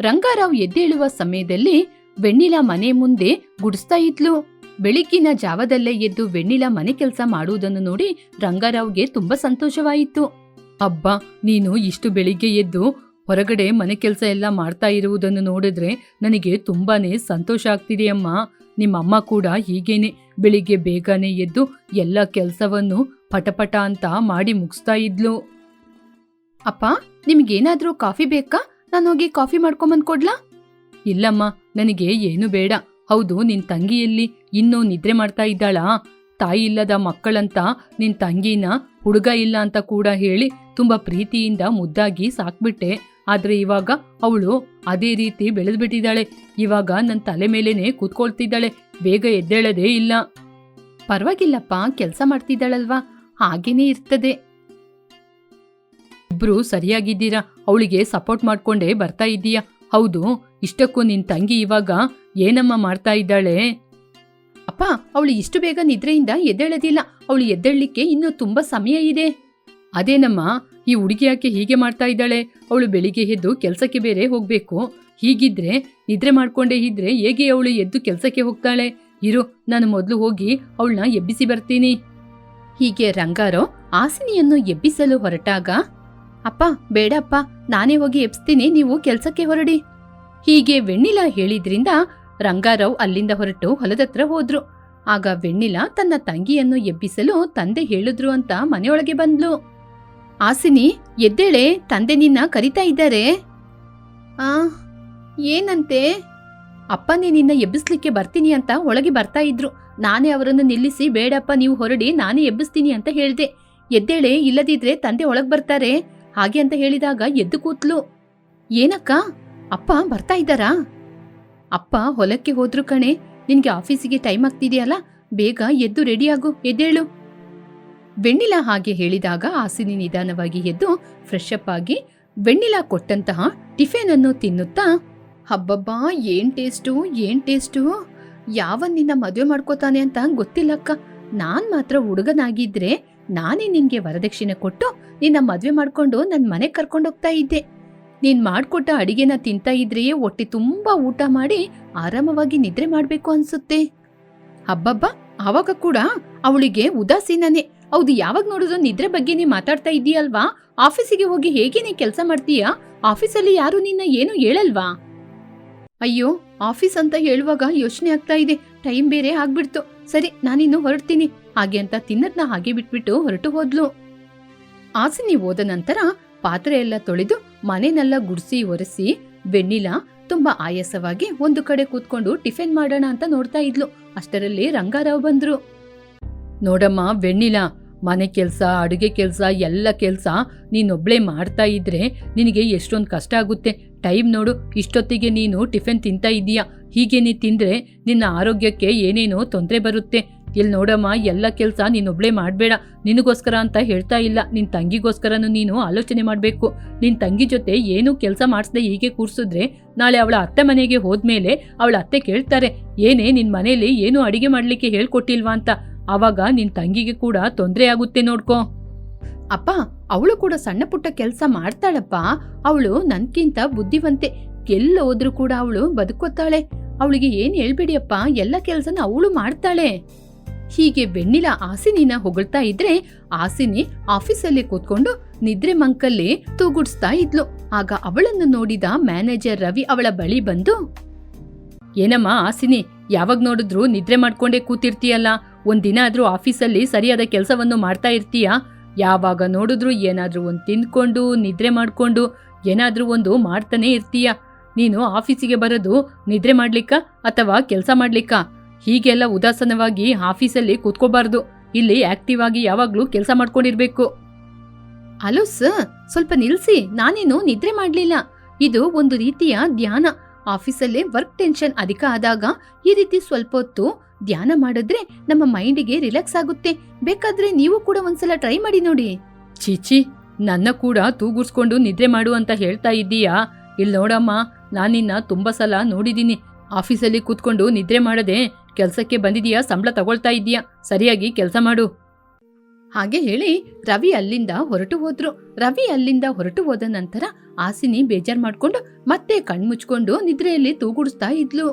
ರಂಗಾರಾವ್ ಎದ್ದೇಳುವ ಸಮಯದಲ್ಲಿ ವೆಣ್ಣಿಲ ಮನೆ ಮುಂದೆ ಗುಡಿಸ್ತಾ ಇದ್ಲು. ಬೆಳಿಗ್ಗಿನ ಜಾವದಲ್ಲೇ ಎದ್ದು ವೆಣ್ಣಿಲ ಮನೆ ಕೆಲಸ ಮಾಡುವುದನ್ನು ನೋಡಿ ರಂಗಾರಾವ್ಗೆ ತುಂಬಾ ಸಂತೋಷವಾಯಿತು. ಅಬ್ಬಾ, ನೀನು ಇಷ್ಟು ಬೆಳಿಗ್ಗೆ ಎದ್ದು ಹೊರಗಡೆ ಮನೆ ಕೆಲಸ ಎಲ್ಲ ಮಾಡ್ತಾ ಇರುವುದನ್ನು ನೋಡಿದ್ರೆ ನನಗೆ ತುಂಬಾನೇ ಸಂತೋಷ ಆಗ್ತಿದೆಯಮ್ಮ ನಿಮ್ಮಮ್ಮ ಕೂಡ ಹೀಗೇನೆ ಬೆಳಿಗ್ಗೆ ಬೇಗನೆ ಎದ್ದು ಎಲ್ಲ ಕೆಲಸವನ್ನು ಪಟಪಟ ಅಂತ ಮಾಡಿ ಮುಗಿಸ್ತಾ ಇದ್ಲು. ಅಪ್ಪ, ನಿಮ್ಗೇನಾದ್ರೂ ಕಾಫಿ ಬೇಕಾ? ನಾನು ಹೋಗಿ ಕಾಫಿ ಮಾಡ್ಕೊಂಬಂದ್ ಕೊಡ್ಲಾ? ಇಲ್ಲಮ್ಮ, ನನಗೆ ಏನು ಬೇಡ. ಹೌದು, ನಿನ್ ತಂಗಿಯಲ್ಲಿ ಇನ್ನೂ ನಿದ್ರೆ ಮಾಡ್ತಾ ಇದ್ದಾಳಾ? ತಾಯಿ ಇಲ್ಲದ ಮಕ್ಕಳಂತ ನಿನ್ ತಂಗಿನ ಹುಡುಗ ಇಲ್ಲ ಅಂತ ಕೂಡ ಹೇಳಿ ತುಂಬಾ ಪ್ರೀತಿಯಿಂದ ಮುದ್ದಾಗಿ ಸಾಕ್ಬಿಟ್ಟೆ. ಆದ್ರೆ ಇವಾಗ ಅವಳು ಅದೇ ರೀತಿ ಬೆಳೆದ್ಬಿಟ್ಟಿದ್ದಾಳೆ. ಇವಾಗ ನನ್ನ ತಲೆ ಮೇಲೇನೆ ಕೂತ್ಕೊಳ್ತಿದ್ದಾಳೆ. ಬೇಗ ಎದ್ದೇಳದೇ ಇಲ್ಲ. ಪರವಾಗಿಲ್ಲಪ್ಪ, ಕೆಲಸ ಮಾಡ್ತಿದ್ದಾಳಲ್ವಾ? ಹಾಗೇನೇ ಇರ್ತದೆ. ಇಬ್ರು ಸರಿಯಾಗಿದ್ದೀರಾ? ಅವಳಿಗೆ ಸಪೋರ್ಟ್ ಮಾಡ್ಕೊಂಡೇ ಬರ್ತಾ ಇದ್ದೀಯಾ? ಹೌದು, ಇಷ್ಟಕ್ಕೂ ನಿನ್ ತಂಗಿ ಇವಾಗ ಏನಮ್ಮ ಮಾಡ್ತಾ ಇದ್ದಾಳೆ? ಅಪ್ಪ, ಅವಳು ಇಷ್ಟು ಬೇಗ ನಿದ್ರೆಯಿಂದ ಎದ್ದೇಳದಿಲ್ಲ. ಅವಳು ಎದ್ದೇಳಲಿಕ್ಕೆ ಇನ್ನೂ ತುಂಬಾ ಸಮಯ ಇದೆ. ಅದೇನಮ್ಮ, ಈ ಹುಡುಗಿ ಯಾಕೆ ಹೀಗೆ ಮಾಡ್ತಾ ಇದ್ದಾಳೆ? ಅವಳು ಬೆಳಿಗ್ಗೆ ಎದ್ದು ಕೆಲಸಕ್ಕೆ ಬೇರೆ ಹೋಗ್ಬೇಕು. ಹೀಗಿದ್ರೆ, ನಿದ್ರೆ ಮಾಡ್ಕೊಂಡೇ ಇದ್ರೆ ಹೇಗೆ ಅವಳು ಎದ್ದು ಕೆಲಸಕ್ಕೆ ಹೋಗ್ತಾಳೆ? ಇರು, ನಾನು ಮೊದಲು ಹೋಗಿ ಅವಳನ್ನ ಎಬ್ಬಿಸಿ ಬರ್ತೀನಿ. ಹೀಗೆ ರಂಗಾರೋ, ಆಸಿನಿಯನ್ನು ಎಬ್ಬಿಸಲು ಹೊರಟಾಗ ಅಪ್ಪ, ಬೇಡಪ್ಪ, ನಾನೇ ಹೋಗಿ ಎಬ್ಸ್ತೀನಿ, ನೀವು ಕೆಲ್ಸಕ್ಕೆ ಹೊರಡಿ. ಹೀಗೆ ವೆಣ್ಣಿಲ ಹೇಳಿದ್ರಿಂದ ರಂಗಾರಾವ್ ಅಲ್ಲಿಂದ ಹೊರಟು ಹೊಲದತ್ರ ಹೋದ್ರು. ಆಗ ವೆಣ್ಣಿಲ ತನ್ನ ತಂಗಿಯನ್ನು ಎಬ್ಬಿಸಲು ತಂದೆ ಹೇಳಿದ್ರು ಅಂತ ಮನೆಯೊಳಗೆ ಬಂದ್ಲು. ಆಸಿನಿ ಎದ್ದೇಳೆ, ತಂದೆ ನಿನ್ನ ಕರಿತಾ ಇದ್ದಾರೆ. ಆ, ಏನಂತೆ? ಅಪ್ಪನೇ ನಿನ್ನ ಎಬ್ಬಿಸ್ಲಿಕ್ಕೆ ಬರ್ತೀನಿ ಅಂತ ಒಳಗೆ ಬರ್ತಾ ಇದ್ರು. ನಾನೇ ಅವರನ್ನು ನಿಲ್ಲಿಸಿ, ಬೇಡಪ್ಪ, ನೀವು ಹೊರಡಿ, ನಾನೇ ಎಬ್ಬಿಸ್ತೀನಿ ಅಂತ ಹೇಳಿದೆ. ಎದ್ದೇಳೆ, ಇಲ್ಲದಿದ್ರೆ ತಂದೆ ಒಳಗೆ ಬರ್ತಾರೆ. ಹಾಗೆ ಅಂತ ಹೇಳಿದಾಗ ಎದ್ದು ಕೂತ್ಲು. ಏನಕ್ಕ? ಅಪ್ಪ ಬರ್ತಾ ಇದ್ದಾರಾ? ಅಪ್ಪ ಹೊಲಕ್ಕೆ ಹೋದ್ರು ಕಣೆ, ನಿನ್ಗೆ ಆಫೀಸಿಗೆ ಟೈಮ್ ಆಗ್ತಿದೆಯಲ್ಲ, ಬೇಗ ಎದ್ದು ರೆಡಿಯಾಗು ಎದ್ದೇಳು. ವೆಣ್ಣಿಲ ಹಾಗೆ ಹೇಳಿದಾಗ ಆಸಿನಿ ನಿಧಾನವಾಗಿ ಎದ್ದು ಫ್ರೆಶ್ ಅಪ್ ಆಗಿ ವೆಣ್ಣಿಲ ಕೊಟ್ಟಂತಹ ಟಿಫಿನ್ ಅನ್ನು ತಿನ್ನುತ್ತಾ, ಹಬ್ಬಬ್ಬಾ, ಏನ್ ಟೇಸ್ಟು ಏನ್ ಟೇಸ್ಟು ಯಾವ ನಿನ್ನ ಮದುವೆ ಮಾಡ್ಕೋತಾನೆ ಅಂತ ಗೊತ್ತಿಲ್ಲಕ್ಕ. ನಾನ್ ಮಾತ್ರ ಹುಡುಗನಾಗಿದ್ರೆ ನಾನೇ ನಿನ್ಗೆ ವರದಕ್ಷಿಣೆ ಕೊಟ್ಟು ನಿನ್ನ ಮದ್ವೆ ಮಾಡ್ಕೊಂಡು ನನ್ ಕರ್ಕೊಂಡು ಕರ್ಕೊಂಡೋಗ್ತಾ ಇದ್ದೆ. ನೀನ್ ಮಾಡ್ಕೊಟ್ಟ ಅಡಿಗೆನ ತಿಂತಾ ಇದ್ರೆಯೇ ಹೊಟ್ಟೆ ತುಂಬಾ ಊಟ ಮಾಡಿ ಆರಾಮವಾಗಿ ನಿದ್ರೆ ಮಾಡ್ಬೇಕು ಅನ್ಸುತ್ತೆ. ಹಬ್ಬಬ್ಬ ಆವಾಗ ಕೂಡ ಅವಳಿಗೆ ಉದಾಸೀನನೇ. ಹೌದು, ಯಾವಾಗ ನೋಡಿದ್ರು ನಿದ್ರೆ ಬಗ್ಗೆ ನೀ ಮಾತಾಡ್ತಾ ಇದೀಯಲ್ವಾ? ಆಫೀಸಿಗೆ ಹೋಗಿ ಹೇಗೆ ನೀ ಕೆಲಸ ಮಾಡ್ತೀಯಾ? ಆಫೀಸಲ್ಲಿ ಯಾರು ನಿನ್ನ ಏನು ಹೇಳಲ್ವಾ? ಅಯ್ಯೋ, ಆಫೀಸ್ ಅಂತ ಹೇಳುವಾಗ ಯೋಚನೆ ಆಗ್ತಾ ಇದೆ. ಟೈಮ್ ಬೇರೆ ಆಗ್ಬಿಡ್ತು. ಸರಿ, ನಾನಿನ್ನು ಹೊರಡ್ತೀನಿ. ಹಾಗೆ ಅಂತ ತಿನ್ನದ್ನ ಹಾಗೆ ಬಿಟ್ಬಿಟ್ಟು ಹೊರಟು ಹೋದ್ಲು. ಆಸಿನಿ ಹೋದ ನಂತರ ಪಾತ್ರೆ ಎಲ್ಲ ತೊಳೆದು ಮನೆನೆಲ್ಲ ಗುಡಿಸಿ ಒರೆಸಿ ಬೆಣ್ಣಿಲ ತುಂಬಾ ಆಯಾಸವಾಗಿ ಒಂದು ಕಡೆ ಕೂತ್ಕೊಂಡು ಟಿಫಿನ್ ಮಾಡೋಣ ಅಂತ ನೋಡ್ತಾ ಇದ್ಲು. ಅಷ್ಟರಲ್ಲಿ ರಂಗಾರಾವ್ ಬಂದ್ರು. ನೋಡಮ್ಮ ಬೆಣ್ಣಿಲ ಮನೆ ಕೆಲಸ, ಅಡುಗೆ ಕೆಲಸ, ಎಲ್ಲ ಕೆಲಸ ನೀನೊಬ್ಳೆ ಮಾಡ್ತಾ ಇದ್ರೆ ನಿನಗೆ ಎಷ್ಟೊಂದು ಕಷ್ಟ ಆಗುತ್ತೆ. ಟೈಮ್ ನೋಡು, ಇಷ್ಟೊತ್ತಿಗೆ ನೀನು ಟಿಫಿನ್ ತಿಂತಾ ಇದೀಯಾ? ಹೀಗೆ ನೀ ತಿಂದ್ರೆ ನಿನ್ನ ಆರೋಗ್ಯಕ್ಕೆ ಏನೇನೋ ತೊಂದರೆ ಬರುತ್ತೆ. ಇಲ್ಲಿ ನೋಡಮ್ಮ, ಎಲ್ಲ ಕೆಲಸ ನೀನೊಬ್ಳೆ ಮಾಡಬೇಡ. ನಿನಗೋಸ್ಕರ ಅಂತ ಹೇಳ್ತಾ ಇಲ್ಲ. ನಿನ್ನ ತಂಗಿಗೋಸ್ಕರನೂ ನೀನು ಆಲೋಚನೆ ಮಾಡಬೇಕು. ನಿನ್ನ ತಂಗಿ ಜೊತೆ ಏನೂ ಕೆಲಸ ಮಾಡಿಸ್ದೆ ಹೀಗೆ ಕೂರಿಸಿದ್ರೆ ನಾಳೆ ಅವಳ ಅತ್ತೆ ಮನೆಗೆ ಹೋದ್ಮೇಲೆ ಅವಳ ಅತ್ತೆ ಕೇಳ್ತಾರೆ, ಏನೇ ನಿನ್ನ ಮನೆಯಲ್ಲಿ ಏನೂ ಅಡುಗೆ ಮಾಡಲಿಕ್ಕೆ ಹೇಳ್ಕೊಟ್ಟಿಲ್ವಾ? ಅಂತ. ಆವಾಗ ನಿನ್ ತಂಗಿಗೆ ಕೂಡ ತೊಂದರೆ ಆಗುತ್ತೆ ನೋಡ್ಕೋ. ಅಪ್ಪ, ಅವಳು ಕೂಡ ಸಣ್ಣ ಪುಟ್ಟ ಕೆಲಸ ಮಾಡ್ತಾಳಪ್ಪ. ಅವಳು ನನ್ಕಿಂತ ಬುದ್ಧಿವಂತೆ. ಎಲ್ಲ ಹೋದ್ರೂ ಕೂಡ ಅವಳು ಬದುಕೋತಾಳೆ. ಅವಳಿಗೆ ಏನ್ ಹೇಳ್ಬೇಡಿಯಪ್ಪ, ಎಲ್ಲ ಕೆಲ್ಸನ ಅವಳು ಮಾಡ್ತಾಳೆ. ಹೀಗೆ ಬೆನ್ನಿಲ ಆಸಿನಿನ ಹೊಗಳ್ತಾ ಇದ್ರೆ, ಆಸಿನಿ ಆಫೀಸಲ್ಲಿ ಕೂತ್ಕೊಂಡು ನಿದ್ರೆ ಮಂಕಲ್ಲಿ ತೂಗುಡ್ಸ್ತಾ ಇದ್ಲು. ಆಗ ಅವಳನ್ನು ನೋಡಿದ ಮ್ಯಾನೇಜರ್ ರವಿ ಅವಳ ಬಳಿ ಬಂದು ಏನಮ್ಮ ಆಸಿನಿ, ಯಾವಾಗ ನೋಡಿದ್ರು ನಿದ್ರೆ ಮಾಡ್ಕೊಂಡೇ ಕೂತಿರ್ತೀಯಲ್ಲ? ಒಂದಿನ ಆದ್ರೂ ಆಫೀಸಲ್ಲಿ ಸರಿಯಾದ ಕೆಲಸವನ್ನು ಮಾಡ್ತಾ ಇರ್ತೀಯಾ? ಯಾವಾಗ ನೋಡಿದ್ರು ಏನಾದ್ರೂ ಒಂದ್ ತಿಂದ್ಕೊಂಡು, ನಿದ್ರೆ ಮಾಡ್ಕೊಂಡು, ಏನಾದ್ರೂ ಒಂದು ಮಾಡ್ತಾನೆ ಇರ್ತೀಯ? ನೀನು ಆಫೀಸಿಗೆ ಬರೋದು ನಿದ್ರೆ ಮಾಡ್ಲಿಕ್ಕ ಅಥವಾ ಕೆಲಸ ಮಾಡ್ಲಿಕ್ಕ? ಹೀಗೆಲ್ಲ ಉದಾಸನವಾಗಿ ಆಫೀಸಲ್ಲಿ ಕೂತ್ಕೋಬಾರ್ದು. ಇಲ್ಲಿ ಆಕ್ಟಿವ್ ಆಗಿ ಯಾವಾಗ್ಲೂ ಕೆಲಸ ಮಾಡ್ಕೊಂಡಿರ್ಬೇಕು. ಅಲೋ ಸರ್, ಸ್ವಲ್ಪ ನಿಲ್ಸಿ. ನಾನೇನು ನಿದ್ರೆ ಮಾಡ್ಲಿಲ್ಲ. ಇದು ಒಂದು ರೀತಿಯ ಧ್ಯಾನ. ಆಫೀಸಲ್ಲೇ ವರ್ಕ್ ಟೆನ್ಷನ್ ಅಧಿಕ ಆದಾಗ ಈ ರೀತಿ ಸ್ವಲ್ಪ ಹೊತ್ತು ಧ್ಯಾನ ಮಾಡಿದ್ರೆ ನಮ್ಮ ಮೈಂಡಿಗೆ ರಿಲ್ಯಾಕ್ಸ್ ಆಗುತ್ತೆ. ಬೇಕಾದ್ರೆ ನೀವು ಕೂಡ ಒಂದ್ಸಲ ಟ್ರೈ ಮಾಡಿ ನೋಡಿ. ಚೀಚಿ ನನ್ನ ಕೂಡ ತೂಗುರ್ಸ್ಕೊಂಡು ನಿದ್ರೆ ಮಾಡು ಅಂತ ಹೇಳ್ತಾ ಇದ್ದೀಯಾ? ಇಲ್ಲಿ ನೋಡಮ್ಮ ನಾನಿನ್ನ ತುಂಬಾ ಸಲ ನೋಡಿದೀನಿ. ಆಫೀಸಲ್ಲಿ ಕೂತ್ಕೊಂಡು ನಿದ್ರೆ ಮಾಡದೆ ಕೆಲ್ಸಕ್ಕೆ ಬಂದಿದೀಯಾ? ಸಂಬಳ ತಗೊಳ್ತಾ ಇದೀಯಾ? ಸರಿಯಾಗಿ ಕೆಲಸ ಮಾಡು. ಹಾಗೆ ಹೇಳಿ ರವಿ ಅಲ್ಲಿಂದ ಹೊರಟು ಹೋದ್ರು. ರವಿ ಅಲ್ಲಿಂದ ಹೊರಟು ಹೋದ ನಂತರ ಆಸಿನಿ ಬೇಜಾರ್ ಮಾಡ್ಕೊಂಡು ಮತ್ತೆ ಕಣ್ಮುಚ್ಕೊಂಡು ನಿದ್ರೆಯಲ್ಲಿ ತೂಗುಡಿಸ್ತಾ ಇದ್ಲು.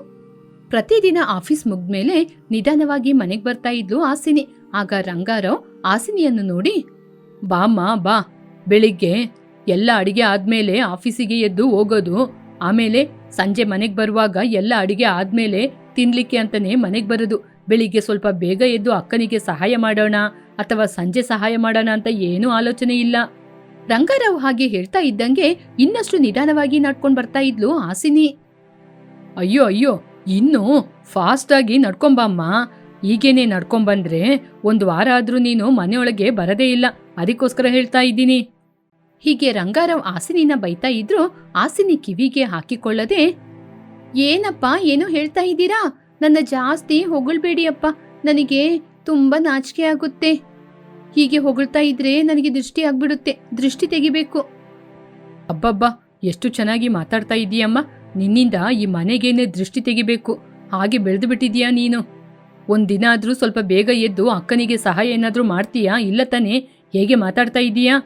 ಪ್ರತಿದಿನ ಆಫೀಸ್ ಮುಗ್ದ್ಮೇಲೆ ನಿಧಾನವಾಗಿ ಮನೆಗೆ ಬರ್ತಾ ಇದ್ಲು ಆಸಿನಿ. ಆಗ ರಂಗಾರಾವ್ ಆಸಿನಿಯನ್ನು ನೋಡಿ ಬಾಮ್ಮ ಬಾ. ಬೆಳಿಗ್ಗೆ ಎಲ್ಲ ಅಡಿಗೆ ಆದ್ಮೇಲೆ ಆಫೀಸಿಗೆ ಎದ್ದು ಹೋಗೋದು. ಆಮೇಲೆ ಸಂಜೆ ಮನೆಗೆ ಬರುವಾಗ ಎಲ್ಲ ಅಡಿಗೆ ಆದ್ಮೇಲೆ ತಿನ್ಲಿಕ್ಕೆ ಅಂತಾನೆ ಮನೆಗೆ ಬರೋದು. ಬೆಳಿಗ್ಗೆ ಸ್ವಲ್ಪ ಬೇಗ ಎದ್ದು ಅಕ್ಕನಿಗೆ ಸಹಾಯ ಮಾಡೋಣ. ಅಥವಾ ಸಂಜೆ ಸಹಾಯ ಮಾಡೋಣ ಅಂತ ಏನೂ ಆಲೋಚನೆ ಇಲ್ಲ. ರಂಗಾರಾವ್ ಹಾಗೆ ಹೇಳ್ತಾ ಇದ್ದಂಗೆ ಇನ್ನಷ್ಟು ನಿಧಾನವಾಗಿ ನಡ್ಕೊಂಡ್ ಬರ್ತಾ ಇದ್ಲು ಆಸಿನಿ ಅಯ್ಯೋ ಅಯ್ಯೋ, ಇನ್ನು ಫಾಸ್ಟ್ ಆಗಿ ನಡ್ಕೊಂಬಮ್ಮ ಈಗೇನೆ ನಡ್ಕೊಂಬಂದ್ರೆ ಒಂದು ವಾರ ಆದ್ರೂ ನೀನು ಮನೆಯೊಳಗೆ ಬರದೇ ಇಲ್ಲ. ಅದಕ್ಕೋಸ್ಕರ ಹೇಳ್ತಾ ಇದ್ದೀನಿ. ಹೀಗೆ ರಂಗಾರಾವ್ ಆಸಿನಿನ ಬೈತಾ ಇದ್ರು. ಆಸಿನಿ ಕಿವಿಗೆ ಹಾಕಿಕೊಳ್ಳದೆ, ಏನಪ್ಪ, ಏನು ಹೇಳ್ತಾ ಇದ್ದೀರಾ? ನನ್ನ ಜಾಸ್ತಿ ಹೊಗಳ್ಬೇಡಿ ಅಪ್ಪ. ನನಗೆ ತುಂಬಾ ನಾಚಿಕೆ ಆಗುತ್ತೆ. ಹೀಗೆ ಹೊಗಳ್ತಾ ಇದ್ರೆ ನನಗೆ ದೃಷ್ಟಿ ಆಗ್ಬಿಡುತ್ತೆ. ದೃಷ್ಟಿ ತೆಗಿಬೇಕು. ಅಬ್ಬಬ್ಬಾ, ಎಷ್ಟು ಚೆನ್ನಾಗಿ ಮಾತಾಡ್ತಾ ಇದೀಯಮ್ಮ. ನಿನ್ನಿಂದ ಈ ಮನೆಗೇನೆ ದೃಷ್ಟಿ ತೆಗಿಬೇಕು. ಹಾಗೆ ಬೆಳೆದು ಬಿಟ್ಟಿದೀಯಾ ನೀನು? ಒಂದಿನ ಆದ್ರೂ ಸ್ವಲ್ಪ ಬೇಗ ಎದ್ದು ಅಕ್ಕನಿಗೆ ಸಹಾಯ ಏನಾದ್ರೂ ಮಾಡ್ತೀಯಾ? ಇಲ್ಲ ತಾನೇ? ಹೇಗೆ ಮಾತಾಡ್ತಾ ಇದೀಯಾ?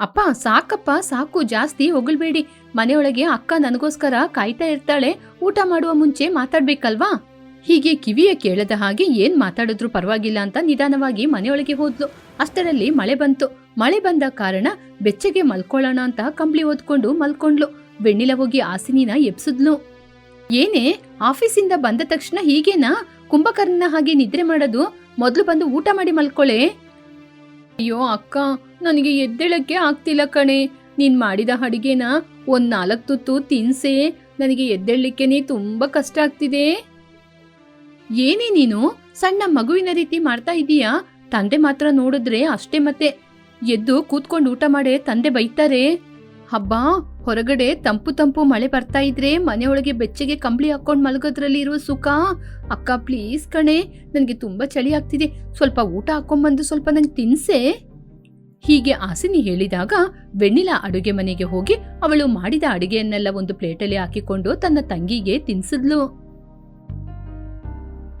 ಅಪ್ಪ, ಸಾಕಪ್ಪ, ಸಾಕು. ಜಾಸ್ತಿ ಹೊಗಳ್ಬೇಡಿ. ಮನೆಯೊಳಗೆ ಅಕ್ಕ ನನಗೋಸ್ಕರ ಕಾಯ್ತಾ ಇರ್ತಾಳೆ. ಊಟ ಮಾಡುವ ಮುಂಚೆ ಮಾತಾಡ್ಬೇಕಲ್ವಾ? ಹೀಗೆ ಕಿವಿಯ ಕೇಳದ ಹಾಗೆ ಏನ್ ಮಾತಾಡಿದ್ರು ಪರವಾಗಿಲ್ಲ ಅಂತ ನಿಧಾನವಾಗಿ ಮನೆಯೊಳಗೆ ಹೋದ್ಲು. ಅಷ್ಟರಲ್ಲಿ ಮಳೆ ಬಂತು. ಮಳೆ ಬಂದ ಕಾರಣ ಬೆಚ್ಚಗೆ ಮಲ್ಕೊಳ್ಳೋಣ ಅಂತ ಕಂಬಳಿ ಓದ್ಕೊಂಡು ಮಲ್ಕೊಂಡ್ಲು. ಬೆಣ್ಣಿಲ ಹೋಗಿ ಆಸಿನಿನ ಎಬ್ಸಿದ್ಲು. ಏನೇ, ಆಫೀಸಿಂದ ಬಂದ ತಕ್ಷಣ ಹೀಗೇನಾ? ಕುಂಭಕರ್ಣನ ಹಾಗೆ ನಿದ್ರೆ ಮಾಡೋದು? ಮೊದಲು ಬಂದು ಊಟ ಮಾಡಿ ಮಲ್ಕೊಳ್ಳೆ ಅಯ್ಯೋ ಅಕ್ಕ, ನನಗೆ ಎದ್ದೇಳಕ್ಕೆ ಆಗ್ತಿಲ್ಲ ಕಣೆ. ನೀನ್ ಮಾಡಿದ ಅಡಿಗೆನ ಒಂದ್ ನಾಲ್ಕು ತುತ್ತು ತಿನ್ಸೆ. ನನಗೆ ಎದ್ದೇಳಲಿಕ್ಕೆನೆ ತುಂಬಾ ಕಷ್ಟ ಆಗ್ತಿದೆ. ಏನೇ ನೀನು, ಸಣ್ಣ ಮಗುವಿನ ರೀತಿ ಮಾಡ್ತಾ ಇದೀಯಾ? ತಂದೆ ಮಾತ್ರ ನೋಡಿದ್ರೆ ಅಷ್ಟೇ ಮತ್ತೆ. ಎದ್ದು ಕೂತ್ಕೊಂಡು ಊಟ ಮಾಡಿ ತಂದೆ ಬೈತಾರೆ. ಹಬ್ಬಾ, ಹೊರಗಡೆ ತಂಪು ತಂಪು ಮಳೆ ಬರ್ತಾ ಇದ್ರೆ ಮನೆಯೊಳಗೆ ಬೆಚ್ಚಗೆ ಕಂಬಳಿ ಹಾಕೊಂಡ್ ಮಲಗೋದ್ರಲ್ಲಿ ಇರುವ ಸುಖ? ಅಕ್ಕ ಪ್ಲೀಸ್ ಕಣೆ, ನನಗೆ ತುಂಬಾ ಚಳಿ ಆಗ್ತಿದೆ. ಸ್ವಲ್ಪ ಊಟ ಹಾಕೊಂಡ್ಬಂದು ಸ್ವಲ್ಪ ನಂಗೆ ತಿನ್ಸೆ. ಹೀಗೆ ಆಸಿನಿ ಹೇಳಿದಾಗ ವೆಣ್ಣಿಲ ಅಡುಗೆ ಮನೆಗೆ ಹೋಗಿ ಅವಳು ಮಾಡಿದ ಅಡುಗೆಯನ್ನೆಲ್ಲ ಒಂದು ಪ್ಲೇಟಲ್ಲಿ ಹಾಕಿಕೊಂಡು ತನ್ನ ತಂಗಿಗೆ ತಿನ್ಸಿದ್ಲು.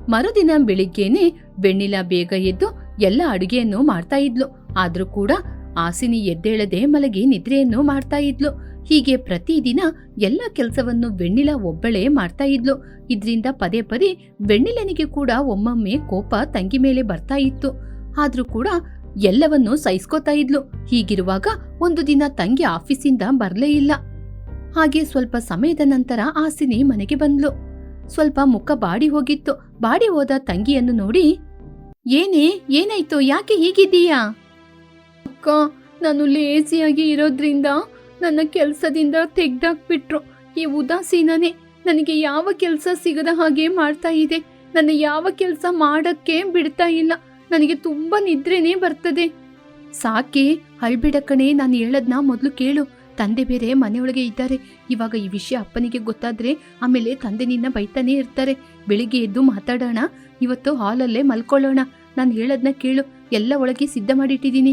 ಮರುದಿನ ಬೆಳಿಗ್ಗೆನೆ ಬೆಣ್ಣಿಲ ಬೇಗ ಎದ್ದು ಎಲ್ಲ ಅಡುಗೆಯನ್ನು ಮಾಡ್ತಾ ಇದ್ಲು. ಆದ್ರೂ ಕೂಡ ಆಸಿನಿ ಎದ್ದೇಳದೆ ಮಲಗಿ ನಿದ್ರೆಯನ್ನು ಮಾಡ್ತಾ ಇದ್ಲು. ಹೀಗೆ ಪ್ರತಿದಿನ ಎಲ್ಲ ಕೆಲಸವನ್ನು ಬೆಣ್ಣಿಲ ಒಬ್ಬಳೇ ಮಾಡ್ತಾ ಇದ್ಲು. ಇದ್ರಿಂದ ಪದೇ ಪದೇ ಬೆಣ್ಣಿಲನಿಗೆ ಕೂಡ ಒಮ್ಮೊಮ್ಮೆ ಕೋಪ ತಂಗಿ ಮೇಲೆ ಬರ್ತಾ ಇತ್ತು. ಆದ್ರೂ ಕೂಡ ಎಲ್ಲವನ್ನೂ ಸಹಿಸ್ಕೋತಾ ಇದ್ಲು. ಹೀಗಿರುವಾಗ ಒಂದು ದಿನ ತಂಗಿ ಆಫೀಸಿಂದ ಬರಲೇ ಇಲ್ಲ. ಹಾಗೆ ಸ್ವಲ್ಪ ಸಮಯದ ನಂತರ ಆಸಿನಿ ಮನೆಗೆ ಬಂದ್ಲು. ಸ್ವಲ್ಪ ಮುಖ ಬಾಡಿ ಹೋಗಿತ್ತು. ಬಾಡಿ ಹೋದ ತಂಗಿಯನ್ನು ನೋಡಿ, ಏನೇ, ಏನಾಯ್ತು? ಯಾಕೆ ಹೀಗಿದ್ದೀಯಾ? ಅಕ್ಕ, ನಾನು ಲೇಸಿಯಾಗಿ ಇರೋದ್ರಿಂದ ನನ್ನ ಕೆಲಸದಿಂದ ತೆಗ್ದಾಕ್ಬಿಟ್ರು. ಈ ಉದಾಸೀನನೇ ನನಗೆ ಯಾವ ಕೆಲಸ ಸಿಗದ ಹಾಗೆ ಮಾಡ್ತಾ ಇದೆ. ನನ್ನ ಯಾವ ಕೆಲಸ ಮಾಡಕ್ಕೆ ಬಿಡ್ತಾ ಇಲ್ಲ. ನನಗೆ ತುಂಬಾ ನಿದ್ರೆನೇ ಬರ್ತದೆ. ಸಾಕೆ, ಅಳ್ಬಿಡ ಕಣೆ, ನಾನು ಹೇಳದ್ನ ಮೊದಲು ಕೇಳು. ತಂದೆ ಬೇರೆ ಮನೆಯೊಳಗೆ ಇದ್ದಾರೆ. ಇವಾಗ ಈ ವಿಷಯ ಅಪ್ಪನಿಗೆ ಗೊತ್ತಾದ್ರೆ ಆಮೇಲೆ ತಂದೆ ನಿನ್ನ ಬೈತಾನೆ ಇರ್ತಾರೆ. ಬೆಳಿಗ್ಗೆ ಎದ್ದು ಮಾತಾಡೋಣ. ಇವತ್ತು ಹಾಲಲ್ಲೇ ಮಲ್ಕೊಳ್ಳೋಣ. ನಾನು ಹೇಳದ್ನ ಕೇಳು. ಎಲ್ಲ ಒಳಗೆ ಸಿದ್ಧ ಮಾಡಿಟ್ಟಿದ್ದೀನಿ.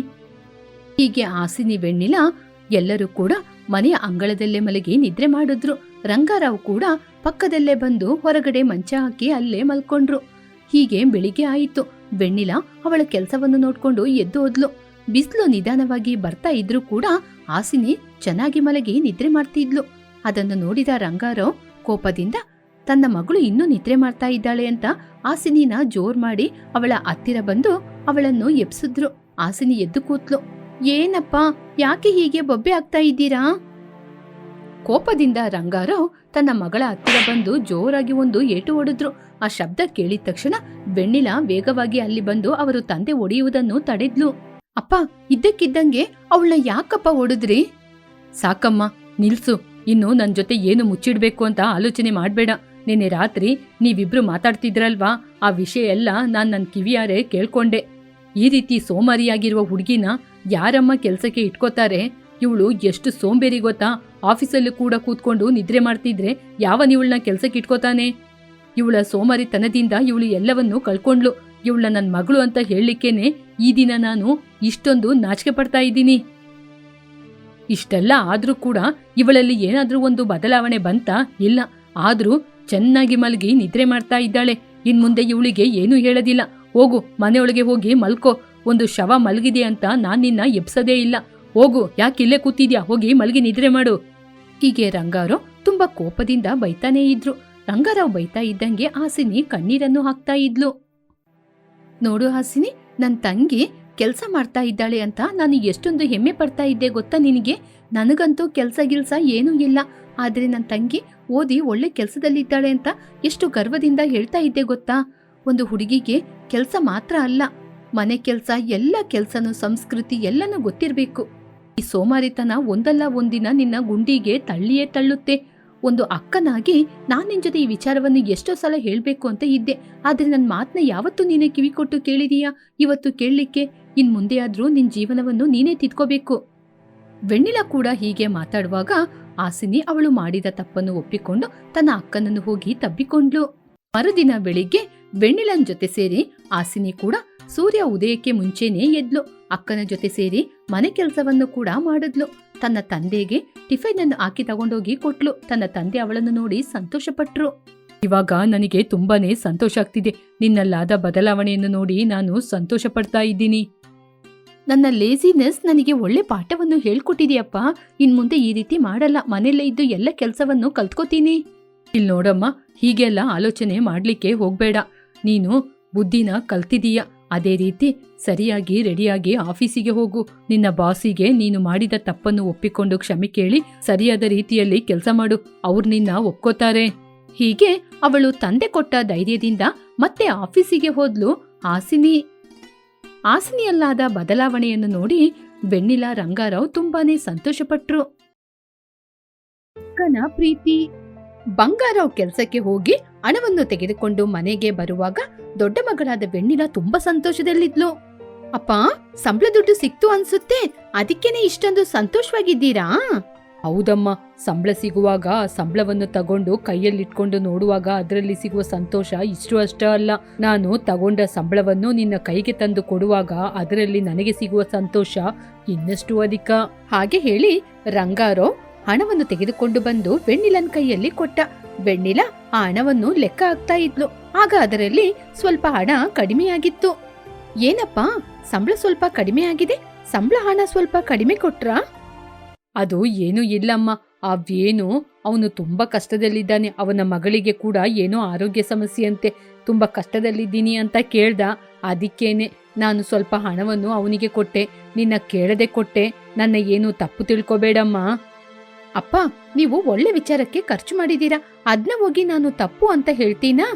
ಹೀಗೆ ಆಸಿನಿ ಬೆಣ್ಣಿಲ ಎಲ್ಲರೂ ಕೂಡ ಮನೆಯ ಅಂಗಳದಲ್ಲೇ ಮಲಗಿ ನಿದ್ರೆ ಮಾಡಿದ್ರು. ರಂಗಾರಾವ್ ಕೂಡ ಪಕ್ಕದಲ್ಲೇ ಬಂದು ಹೊರಗಡೆ ಮಂಚ ಹಾಕಿ ಅಲ್ಲೇ ಮಲ್ಕೊಂಡ್ರು. ಹೀಗೆ ಬೆಳಿಗ್ಗೆ ಆಯಿತು. ಬೆಣ್ಣಿಲ ಅವಳ ಕೆಲಸವನ್ನು ನೋಡ್ಕೊಂಡು ಎದ್ದು ಹೋದ್ಲು ಬಿಸಿಲು ನಿಧಾನವಾಗಿ ಬರ್ತಾ ಇದ್ರೂ ಕೂಡ ಆಸಿನಿ ಚೆನ್ನಾಗಿ ಮಲಗಿ ನಿದ್ರೆ ಮಾಡ್ತಿದ್ಲು. ಅದನ್ನು ನೋಡಿದ ರಂಗಾರಾವ್ ಕೋಪದಿಂದ, ತನ್ನ ಮಗಳು ಇನ್ನೂ ನಿದ್ರೆ ಮಾಡ್ತಾ ಇದ್ದಾಳೆ ಅಂತ ಆಸಿನಿನ ಜೋರ್ ಮಾಡಿ ಅವಳ ಹತ್ತಿರ ಬಂದು ಅವಳನ್ನು ಎಬ್ಸಿದ್ರು. ಆಸಿನಿ ಎದ್ದು ಕೂತ್ಲು, ಏನಪ್ಪ, ಯಾಕೆ ಹೀಗೆ ಬೊಬ್ಬೆ ಆಗ್ತಾ ಇದ್ದೀರಾ? ಕೋಪದಿಂದ ರಂಗಾರಾವ್ ತನ್ನ ಮಗಳ ಹತ್ತಿರ ಬಂದು ಜೋರಾಗಿ ಒಂದು ಏಟು ಹೊಡೆದ್ರು. ಆ ಶಬ್ದ ಕೇಳಿದ ತಕ್ಷಣ ಬೆಣ್ಣಿಲ ವೇಗವಾಗಿ ಅಲ್ಲಿ ಬಂದು ಅವರು ತಂದೆ ಒಡೆಯುವುದನ್ನು ತಡೆದ್ಲು. ಅಪ್ಪ, ಇದ್ದಕ್ಕಿದ್ದಂಗೆ ಅವಳನ್ನ ಯಾಕಪ್ಪ ಹೊಡೆದ್ರಿ ಸಾಕಮ್ಮ, ನಿಲ್ಸು. ಇನ್ನು ನನ್ ಜೊತೆ ಏನು ಮುಚ್ಚಿಡ್ಬೇಕು ಅಂತ ಆಲೋಚನೆ ಮಾಡ್ಬೇಡ. ನಿನ್ನೆ ರಾತ್ರಿ ನೀವಿಬ್ರು ಮಾತಾಡ್ತಿದ್ರಲ್ವಾ? ಆ ವಿಷಯ ಎಲ್ಲ ನಾನ್ ನನ್ ಕಿವಿಯಾರೆ ಕೇಳ್ಕೊಂಡೆ. ಈ ರೀತಿ ಸೋಮಾರಿಯಾಗಿರುವ ಹುಡುಗಿನ ಯಾರಮ್ಮ ಕೆಲ್ಸಕ್ಕೆ ಇಟ್ಕೋತಾರೆ? ಇವಳು ಎಷ್ಟು ಸೋಂಬೇರಿ ಗೊತ್ತಾ? ಆಫೀಸಲ್ಲೂ ಕೂಡ ಕೂತ್ಕೊಂಡು ನಿದ್ರೆ ಮಾಡ್ತಿದ್ರೆ ಯಾವ ಇವಳನ್ನ ಕೆಲಸಕ್ಕೆ ಇಟ್ಕೋತಾನೆ? ಇವಳ ಸೋಮಾರಿತನದಿಂದ ಇವಳು ಎಲ್ಲವನ್ನೂ ಕಳ್ಕೊಂಡ್ಲು ಇವಳ ನನ್ನ ಮಗಳು ಅಂತ ಹೇಳಲಿಕ್ಕೇನೆ ಈ ದಿನ ನಾನು ಇಷ್ಟೊಂದು ನಾಚಿಕೆ ಪಡ್ತಾ ಇದ್ದೀನಿ. ಇಷ್ಟೆಲ್ಲ ಆದ್ರೂ ಕೂಡ ಇವಳಲ್ಲಿ ಏನಾದ್ರೂ ಒಂದು ಬದಲಾವಣೆ ಬಂತಾ? ಇಲ್ಲ. ಆದ್ರೂ ಚೆನ್ನಾಗಿ ಮಲಗಿ ನಿದ್ರೆ ಮಾಡ್ತಾ ಇದ್ದಾಳೆ. ಇನ್ ಮುಂದೆ ಇವಳಿಗೆ ಏನೂ ಹೇಳೋದಿಲ್ಲ. ಹೋಗು, ಮನೆಯೊಳಗೆ ಹೋಗಿ ಮಲ್ಕೋ. ಒಂದು ಶವ ಮಲಗಿದೆ ಅಂತ ನಾನ್ ನಿನ್ನ ಎಬ್ಸದೇ ಇಲ್ಲ. ಹೋಗು, ಯಾಕೆ ಇಲ್ಲೇ ಕೂತಿದ್ಯಾ? ಹೋಗಿ ಮಲಗಿ ನಿದ್ರೆ ಮಾಡು. ಹೀಗೆ ರಂಗಾರೋ ತುಂಬಾ ಕೋಪದಿಂದ ಬೈತಾನೇ ಇದ್ರು. ರಂಗಾರಾವ್ ಬೈತಾ ಇದ್ದಂಗೆ ಆಸಿನಿ ಕಣ್ಣೀರನ್ನು ಹಾಕ್ತಾ ಇದ್ಲು. ನೋಡು ಹಾಸಿನಿ ನನ್ನ ತಂಗಿ ಕೆಲಸ ಮಾಡ್ತಾ ಇದ್ದಾಳೆ ಅಂತ ನಾನು ಎಷ್ಟೊಂದು ಹೆಮ್ಮೆ ಪಡ್ತಾ ಇದ್ದೆ ಗೊತ್ತಾ ನಿನಗೆ? ನನಗಂತೂ ಕೆಲಸ ಗಿಲ್ಸ ಏನೂ ಇಲ್ಲ. ಆದ್ರೆ ನನ್ನ ತಂಗಿ ಓದಿ ಒಳ್ಳೆ ಕೆಲಸದಲ್ಲಿದ್ದಾಳೆ ಅಂತ ಎಷ್ಟು ಗರ್ವದಿಂದ ಹೇಳ್ತಾ ಇದ್ದೆ ಗೊತ್ತಾ? ಒಂದು ಹುಡುಗಿಗೆ ಕೆಲಸ ಮಾತ್ರ ಅಲ್ಲ, ಮನೆ ಕೆಲಸ, ಎಲ್ಲ ಕೆಲಸನೂ, ಸಂಸ್ಕೃತಿ ಎಲ್ಲನೂ ಗೊತ್ತಿರಬೇಕು. ಈ ಸೋಮಾರಿತನ ಒಂದಲ್ಲ ಒಂದಿನ ನಿನ್ನ ಗುಂಡಿಗೆ ತಳ್ಳಿಯೇ ತಳ್ಳುತ್ತೆ. ಒಂದು ಅಕ್ಕನಾಗಿ ನಾನ್ ನಿನ್ ಜೊತೆ ಈ ವಿಚಾರವನ್ನು ಎಷ್ಟೋ ಸಲ ಹೇಳಬೇಕು ಅಂತ ಇದ್ದೆ. ಆದ್ರೆ ನನ್ನ ಮಾತನ್ನ ಯಾವತ್ತೂ ನೀನೇ ಕಿವಿ ಕೊಟ್ಟು ಕೇಳಿದೀಯಾ? ಇವತ್ತು ಕೇಳಲಿಕ್ಕೆ ಇನ್ ಮುಂದೆ ಆದ್ರೂ ನಿನ್ ಜೀವನವನ್ನು ನೀನೇ ತಿದ್ಕೋಬೇಕು. ವೆಣ್ಣಿಲ ಕೂಡ ಹೀಗೆ ಮಾತಾಡುವಾಗ ಆಸಿನಿ ಅವಳು ಮಾಡಿದ ತಪ್ಪನ್ನು ಒಪ್ಪಿಕೊಂಡು ತನ್ನ ಅಕ್ಕನನ್ನು ಹೋಗಿ ತಬ್ಬಿಕೊಂಡ್ಲು ಮರುದಿನ ಬೆಳಿಗ್ಗೆ ವೆಣ್ಣಿಲನ್ ಜೊತೆ ಸೇರಿ ಆಸಿನಿ ಕೂಡ ಸೂರ್ಯ ಉದಯಕ್ಕೆ ಮುಂಚೆನೇ ಎದ್ಲು. ಅಕ್ಕನ ಜೊತೆ ಸೇರಿ ಮನೆ ಕೆಲಸವನ್ನು ಕೂಡ ಮಾಡಿದ್ಲು. ತನ್ನ ತಂದೆಗೆ ಟಿಫೈನ್ ಅನ್ನು ಹಾಕಿ ತಗೊಂಡೋಗಿ ಕೊಟ್ಲು. ತನ್ನ ತಂದೆ ಅವಳನ್ನು ನೋಡಿ ಸಂತೋಷಪಟ್ರು. ಇವಾಗ ನನಗೆ ತುಂಬಾನೇ ಸಂತೋಷ ಆಗ್ತಿದೆ. ನಿನ್ನಲ್ಲಾದ ಬದಲಾವಣೆಯನ್ನು ನೋಡಿ ನಾನು ಸಂತೋಷ ಪಡ್ತಾ ಇದ್ದೀನಿ. ನನ್ನ ಲೇಸಿನೆಸ್ ನನಗೆ ಒಳ್ಳೆ ಪಾಠವನ್ನು ಹೇಳ್ಕೊಟ್ಟಿದೆಯಪ್ಪ. ಇನ್ ಮುಂದೆ ಈ ರೀತಿ ಮಾಡಲ್ಲ. ಮನೆಯಲ್ಲೇ ಇದ್ದು ಎಲ್ಲ ಕೆಲಸವನ್ನು ಕಲ್ತ್ಕೋತೀನಿ. ಇಲ್ಲಿ ನೋಡಮ್ಮ, ಹೀಗೆಲ್ಲ ಆಲೋಚನೆ ಮಾಡ್ಲಿಕ್ಕೆ ಹೋಗ್ಬೇಡ. ನೀನು ಬುದ್ಧಿನ ಕಲ್ತಿದೀಯ. ಅದೇ ರೀತಿ ಸರಿಯಾಗಿ ರೆಡಿಯಾಗಿ ಆಫೀಸಿಗೆ ಹೋಗು. ನಿನ್ನ ಬಾಸಿಗೆ ನೀನು ಮಾಡಿದ ತಪ್ಪನ್ನು ಒಪ್ಪಿಕೊಂಡು ಕ್ಷಮೆ ಕೇಳಿ ಸರಿಯಾದ ರೀತಿಯಲ್ಲಿ ಕೆಲಸ ಮಾಡು. ಅವ್ರು ನಿನ್ನ ಒಪ್ಕೋತಾರೆ. ಹೀಗೆ ಅವಳು ತಂದೆ ಕೊಟ್ಟ ಧೈರ್ಯದಿಂದ ಮತ್ತೆ ಆಫೀಸಿಗೆ ಹೋದ್ಲು. ಹಾಸಿನಿ. ಹಾಸಿನಿಯಲ್ಲಾದ ಬದಲಾವಣೆಯನ್ನು ನೋಡಿ ಬೆಣ್ಣಿಲ ರಂಗಾರಾವ್ ತುಂಬಾನೇ ಸಂತೋಷಪಟ್ರು. ಅಕ್ಕನ ಪ್ರೀತಿ. ಬಂಗಾರಾವ್ ಕೆಲಸಕ್ಕೆ ಹೋಗಿ ಹಣವನ್ನು ತೆಗೆದುಕೊಂಡು ಮನೆಗೆ ಬರುವಾಗ ದೊಡ್ಡ ಮಗಳಾದ ಬೆಣ್ಣಿಲ ತುಂಬಾ ಸಂತೋಷದಲ್ಲಿದ್ಲು. ಅಪ್ಪ, ಸಂಬಳ ದುಡ್ಡು ಸಿಕ್ತು ಅನ್ಸುತ್ತೆ. ಅದಕ್ಕೇನೆ ಇಷ್ಟೊಂದು ಸಂತೋಷವಾಗಿದ್ದೀರಾ? ಹೌದಮ್ಮ. ಸಂಬಳ ಸಿಗುವಾಗ ಸಂಬಳವನ್ನು ತಗೊಂಡು ಕೈಯಲ್ಲಿಟ್ಕೊಂಡು ನೋಡುವಾಗ ಅದರಲ್ಲಿ ಸಿಗುವ ಸಂತೋಷ ಇಷ್ಟು ಅಷ್ಟ ಅಲ್ಲ. ನಾನು ತಗೊಂಡ ಸಂಬಳವನ್ನು ನಿನ್ನ ಕೈಗೆ ತಂದು ಕೊಡುವಾಗ ಅದರಲ್ಲಿ ನನಗೆ ಸಿಗುವ ಸಂತೋಷ ಇನ್ನಷ್ಟು ಅಧಿಕ. ಹಾಗೆ ಹೇಳಿ ರಂಗಾರೋ ಹಣವನ್ನು ತೆಗೆದುಕೊಂಡು ಬಂದು ಬೆಣ್ಣಿಲನ್ ಕೈಯಲ್ಲಿ ಕೊಟ್ಟ. ಬೆಣ್ಣಿಲ ಆ ಹಣವನ್ನು ಲೆಕ್ಕ ಹಾಕ್ತಾ ಇದ್ಲು. ಆಗ ಅದರಲ್ಲಿ ಸ್ವಲ್ಪ ಹಣ ಕಡಿಮೆಯಾಗಿತ್ತು. ಏನಪ್ಪ? ಸಂಬಳ ಸ್ವಲ್ಪ ಕಡಿಮೆ ಆಗಿದೆ ಸಂಬಳ ಹಣ ಸ್ವಲ್ಪ ಕಡಿಮೆ ಕೊಟ್ರಾ? ಅದು ಏನೂ ಇಲ್ಲಮ್ಮ. ಅವೇನು ಅವನು ತುಂಬಾ ಕಷ್ಟದಲ್ಲಿದ್ದಾನೆ. ಅವನ ಮಗಳಿಗೆ ಕೂಡ ಏನೋ ಆರೋಗ್ಯ ಸಮಸ್ಯೆಯಂತೆ. ತುಂಬಾ ಕಷ್ಟದಲ್ಲಿದ್ದೀನಿ ಅಂತ ಕೇಳ್ದ. ಅದಕ್ಕೇನೆ ನಾನು ಸ್ವಲ್ಪ ಹಣವನ್ನು ಅವನಿಗೆ ಕೊಟ್ಟೆ. ನಿನ್ನ ಕೇಳದೆ ಕೊಟ್ಟೆ. ನನ್ನ ಏನು ತಪ್ಪು ತಿಳ್ಕೊಬೇಡಮ್ಮ. ಅಪ್ಪ, ನೀವು ಒಳ್ಳೆ ವಿಚಾರಕ್ಕೆ ಖರ್ಚು ಮಾಡಿದೀರಾ ಅದ್ನ ಹೋಗಿ ನಾನು ತಪ್ಪು ಅಂತ ಹೇಳ್ತೀನಾ?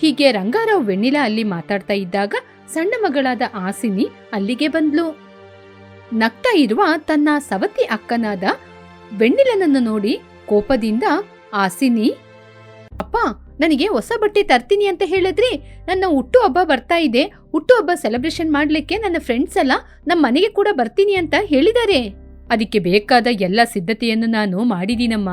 ಹೀಗೆ ರಂಗಾರಾವ್ ವೆಣ್ಣಿಲ ಅಲ್ಲಿ ಮಾತಾಡ್ತಾ ಇದ್ದಾಗ ಸಣ್ಣ ಮಗಳಾದ ಆಸಿನಿ ಅಲ್ಲಿಗೆ ಬಂದ್ಲು. ನಗ್ತಾ ಇರುವ ತನ್ನ ಸವತಿ ಅಕ್ಕನಾದ ವೆಣ್ಣಿಲನನ್ನು ನೋಡಿ ಕೋಪದಿಂದ ಆಸಿನಿ, ಅಪ್ಪ, ನನಗೆ ಹೊಸ ಬಟ್ಟೆ ತರ್ತೀನಿ ಅಂತ ಹೇಳಿದ್ರಿ. ನನ್ನ ಹುಟ್ಟು ಹಬ್ಬ ಬರ್ತಾ ಇದೆ. ಹುಟ್ಟು ಹಬ್ಬ ಸೆಲೆಬ್ರೇಷನ್ ಮಾಡ್ಲಿಕ್ಕೆ ನನ್ನ ಫ್ರೆಂಡ್ಸ್ ಎಲ್ಲ ನಮ್ಮ ಮನೆಗೆ ಕೂಡ ಬರ್ತೀನಿ ಅಂತ ಹೇಳಿದ್ದಾರೆ. ಅದಕ್ಕೆ ಬೇಕಾದ ಎಲ್ಲ ಸಿದ್ಧತೆಯನ್ನು ನಾನು ಮಾಡಿದ್ದೀನಮ್ಮ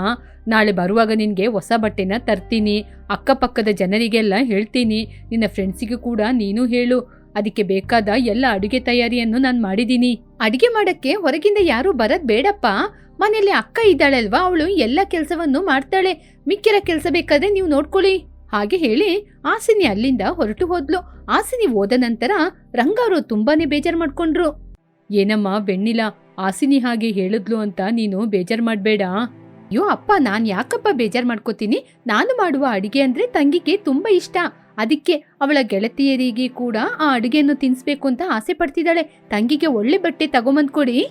ನಾಳೆ ಬರುವಾಗ ನಿನಗೆ ಹೊಸ ಬಟ್ಟೆನ ತರ್ತೀನಿ. ಅಕ್ಕಪಕ್ಕದ ಜನರಿಗೆಲ್ಲ ಹೇಳ್ತೀನಿ. ನಿನ್ನ ಫ್ರೆಂಡ್ಸಿಗೂ ಕೂಡ ನೀನು ಹೇಳು. ಅದಕ್ಕೆ ಬೇಕಾದ ಎಲ್ಲ ಅಡುಗೆ ತಯಾರಿಯನ್ನು ನಾನು ಮಾಡಿದ್ದೀನಿ ಅಡುಗೆ ಮಾಡಕ್ಕೆ ಹೊರಗಿಂದ ಯಾರೂ ಬರೋದು ಬೇಡಪ್ಪ. ಮನೆಯಲ್ಲಿ ಅಕ್ಕ ಇದ್ದಾಳಲ್ವಾ? ಅವಳು ಎಲ್ಲ ಕೆಲಸವನ್ನು ಮಾಡ್ತಾಳೆ. ಮಿಕ್ಕಿರ ಕೆಲಸ ಬೇಕಾದ್ರೆ ನೀವು ನೋಡ್ಕೊಳ್ಳಿ. ಹಾಗೆ ಹೇಳಿ ಆಸಿನಿ ಅಲ್ಲಿಂದ ಹೊರಟು ಹೋದ್ಲು. ಆಸಿನಿ ಹೋದ ನಂತರ ರಂಗಾರು ತುಂಬಾನೇ ಬೇಜಾರು ಮಾಡ್ಕೊಂಡ್ರು. ಏನಮ್ಮ, ಬೆಣ್ಣಿಲ? ಆಸಿನಿ ಹಾಗೆ ಹೇಳಿದ್ಲು ಅಂತ ನೀನು ಬೇಜಾರ್ ಮಾಡ್ಬೇಡ. ಅಯ್ಯೋ ಅಪ್ಪ, ನಾನ್ ಯಾಕಪ್ಪ ಬೇಜಾರ್ ಮಾಡ್ಕೋತೀನಿ? ನಾನು ಮಾಡುವ ಅಡಿಗೆ ಅಂದ್ರೆ ತಂಗಿಗೆ ತುಂಬಾ ಇಷ್ಟ. ಅದಕ್ಕೆ ಅವಳ ಗೆಳತಿಯರಿಗೆ ಕೂಡ ಆ ಅಡುಗೆಯನ್ನು ತಿನ್ಸ್ಬೇಕು ಅಂತ ಆಸೆ ಪಡ್ತಿದ್ದಾಳೆ. ತಂಗಿಗೆ ಒಳ್ಳೆ ಬಟ್ಟೆ ತಗೊಂಬಂದ್ ಕೊಡಿ.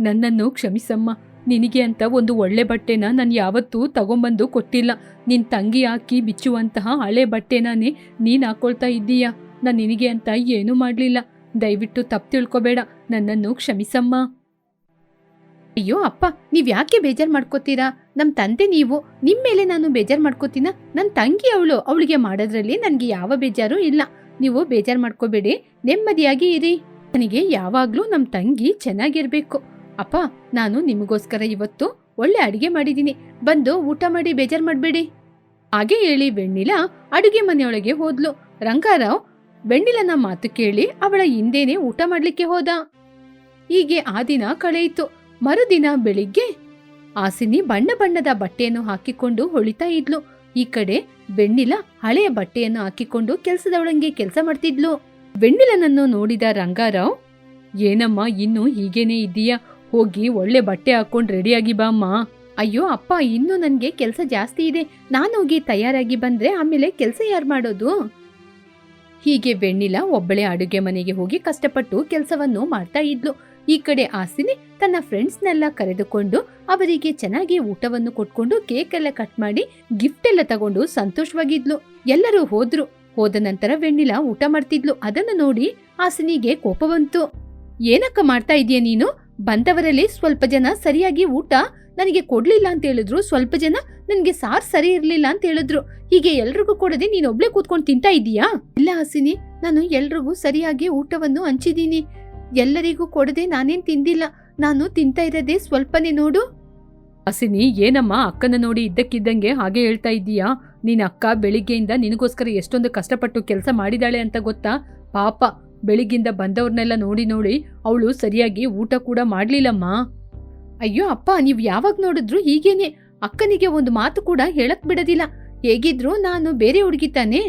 ನನ್ನನ್ನು ಕ್ಷಮಿಸಮ್ಮ. ನಿನಗೆ ಅಂತ ಒಂದು ಒಳ್ಳೆ ಬಟ್ಟೆನ ನಾನು ಯಾವತ್ತೂ ತಗೊಂಬಂದು ಕೊಟ್ಟಿಲ್ಲ. ನಿನ್ ತಂಗಿ ಹಾಕಿ ಬಿಚ್ಚುವಂತಹ ಹಳೆ ಬಟ್ಟೆನೇ ನೀನ್ ಹಾಕೊಳ್ತಾ ಇದ್ದೀಯಾ? ನಾನು ನಿನಗೆ ಅಂತ ಏನೂ ಮಾಡ್ಲಿಲ್ಲ. ದಯವಿಟ್ಟು ತಪ್ಪು ತಿಳ್ಕೊಬೇಡ. ನನ್ನನ್ನು ಕ್ಷಮಿಸಮ್ಮ. ಅಯ್ಯೋ, ಅಪ್ಪ ನೀವ್ ಯಾಕೆ ಬೇಜಾರ್ ಮಾಡ್ಕೋತೀರಾ? ನಮ್ ತಂದೆ ನೀವು, ನಿಮ್ ಮೇಲೆ ನಾನು ಬೇಜಾರ್ ಮಾಡ್ಕೋತೀನ? ನನ್ ತಂಗಿ ಅವಳು, ಅವಳಿಗೆ ಮಾಡೋದ್ರಲ್ಲಿ ನನ್ಗೆ ಯಾವ ಬೇಜಾರು ಇಲ್ಲ. ನೀವು ಬೇಜಾರ್ ಮಾಡ್ಕೋಬೇಡಿ, ನೆಮ್ಮದಿಯಾಗಿ ಇರಿ. ನನಗೆ ಯಾವಾಗ್ಲೂ ನಮ್ ತಂಗಿ ಚೆನ್ನಾಗಿರ್ಬೇಕು. ಅಪ್ಪ, ನಾನು ನಿಮಗೋಸ್ಕರ ಇವತ್ತು ಒಳ್ಳೆ ಅಡಿಗೆ ಮಾಡಿದೀನಿ ಬಂದು ಊಟ ಮಾಡಿ ಬೇಜಾರ್ ಮಾಡಬೇಡಿ. ಹಾಗೆ ಹೇಳಿ ಬೆಣ್ಣಿಲ ಅಡುಗೆ ಮನೆಯೊಳಗೆ ಹೋದ್ಲು. ರಂಗಾರಾವ್ ಬೆಣ್ಣಿಲನ ಮಾತು ಕೇಳಿ ಅವಳ ಹಿಂದೇನೆ ಊಟ ಮಾಡ್ಲಿಕ್ಕೆ ಹೋದ. ಹೀಗೆ ಆ ದಿನ ಕಳೆಯಿತು. ಮರುದಿನ ಬೆಳಿಗ್ಗೆ ಆಸಿನಿ ಬಣ್ಣ ಬಣ್ಣದ ಬಟ್ಟೆಯನ್ನು ಹಾಕಿಕೊಂಡು ಹೊಳಿತಾ ಇದ್ಲು. ಈ ಕಡೆ ಬೆಣ್ಣಿಲ ಹಳೆಯ ಬಟ್ಟೆಯನ್ನು ಹಾಕಿಕೊಂಡು ಕೆಲಸದವಳಂಗೆ ಕೆಲಸ ಮಾಡ್ತಿದ್ಲು. ಬೆಣ್ಣಿಲನನ್ನು ನೋಡಿದ ರಂಗಾರಾವ್, ಏನಮ್ಮ, ಇನ್ನು ಹೀಗೇನೆ ಇದ್ದೀಯಾ ಹೋಗಿ ಒಳ್ಳೆ ಬಟ್ಟೆ ಹಾಕೊಂಡು ರೆಡಿಯಾಗಿ ಬಾ ಅಮ್ಮ ಅಯ್ಯೋ, ಅಪ್ಪ, ಇನ್ನು ನನಗೆ ಕೆಲಸ ಜಾಸ್ತಿ ಇದೆ. ನಾನು ಹೋಗಿ ತಯಾರಾಗಿ ಬಂದ್ರೆ ಆಮೇಲೆ ಕೆಲಸ ಯಾರು ಮಾಡೋದು? ಹೀಗೆ ಬೆಣ್ಣಿಲ ಒಬ್ಬಳೆ ಅಡುಗೆ ಮನೆಗೆ ಹೋಗಿ ಕಷ್ಟಪಟ್ಟು ಕೆಲಸವನ್ನು ಮಾಡ್ತಾ ಇದ್ಲು. ಈ ಕಡೆ ಆಸಿನಿ ತನ್ನ ಫ್ರೆಂಡ್ಸ್ನೆಲ್ಲ ಕರೆದುಕೊಂಡು ಅವರಿಗೆ ಚೆನ್ನಾಗಿ ಊಟವನ್ನು ಕೊಟ್ಕೊಂಡು ಕೇಕ್ ಎಲ್ಲ ಕಟ್ ಮಾಡಿ ಗಿಫ್ಟ್ ಎಲ್ಲ ತಗೊಂಡು ಸಂತೋಷವಾಗಿದ್ಲು. ಎಲ್ಲರೂ ಹೋದ್ರು. ಹೋದ ನಂತರ ವೆಣ್ಣಿಲ ಊಟ ಮಾಡ್ತಿದ್ಲು. ಅದನ್ನು ನೋಡಿ ಆಸಿನಿಗೆ ಕೋಪ ಬಂತು. ಏನಕ್ಕ ಮಾಡ್ತಾ ಇದೀಯ ನೀನು? ಬಂದವರಲ್ಲಿ ಸ್ವಲ್ಪ ಜನ ಸರಿಯಾಗಿ ಊಟ ನನಗೆ ಕೊಡಲಿಲ್ಲ ಅಂತ ಹೇಳಿದ್ರು. ಸ್ವಲ್ಪ ಜನ ನನಗೆ ಸಾರ್ ಸರಿ ಇರಲಿಲ್ಲ ಅಂತ ಹೇಳಿದ್ರು. ಹೀಗೆ ಎಲ್ರಿಗೂ ಕೊಡದೆ ನೀನ್ ಒಬ್ಳೆ ಕೂತ್ಕೊಂಡು ತಿಂತಾ ಇದೀಯಾ ಇಲ್ಲ ಹಸಿನಿ, ನಾನು ಎಲ್ರಿಗೂ ಸರಿಯಾಗಿ ಊಟವನ್ನು ಹಂಚಿದೀನಿ ಎಲ್ಲರಿಗೂ ಕೊಡದೆ ನಾನೇನ್ ತಿಂದಿಲ್ಲ. ನಾನು ತಿಂತಾ ಇರೋದೇ ಸ್ವಲ್ಪನೇ ನೋಡು. ಹಸಿನಿ, ಏನಮ್ಮ ಅಕ್ಕನ ನೋಡಿ ಇದ್ದಕ್ಕಿದ್ದಂಗೆ ಹಾಗೆ ಹೇಳ್ತಾ ಇದ್ದೀಯಾ? ನಿನ್ನ ಅಕ್ಕ ಬೆಳಿಗ್ಗೆಯಿಂದ ನಿನಗೋಸ್ಕರ ಎಷ್ಟೊಂದು ಕಷ್ಟಪಟ್ಟು ಕೆಲಸ ಮಾಡಿದಾಳೆ ಅಂತ ಗೊತ್ತಾ? ಪಾಪ ಬೆಳಿಗ್ಗಿಂದ ಬಂದವ್ರನ್ನೆಲ್ಲ ನೋಡಿ ನೋಡಿ ಅವಳು ಸರಿಯಾಗಿ ಊಟ ಕೂಡ ಮಾಡ್ಲಿಲ್ಲಮ್ಮ. ಅಯ್ಯೋ, ಅಪ್ಪ, ನೀವು ಯಾವಾಗ ನೋಡಿದ್ರು ಹೀಗೇನೆ. ಅಕ್ಕನಿಗೆ ಒಂದು ಮಾತು ಕೂಡ ಹೇಳಕ್ ಬಿಡದಿಲ್ಲ. ಹೇಗಿದ್ರು ನಾನು ಬೇರೆ ಹುಡುಗಿ ತಾನೆ.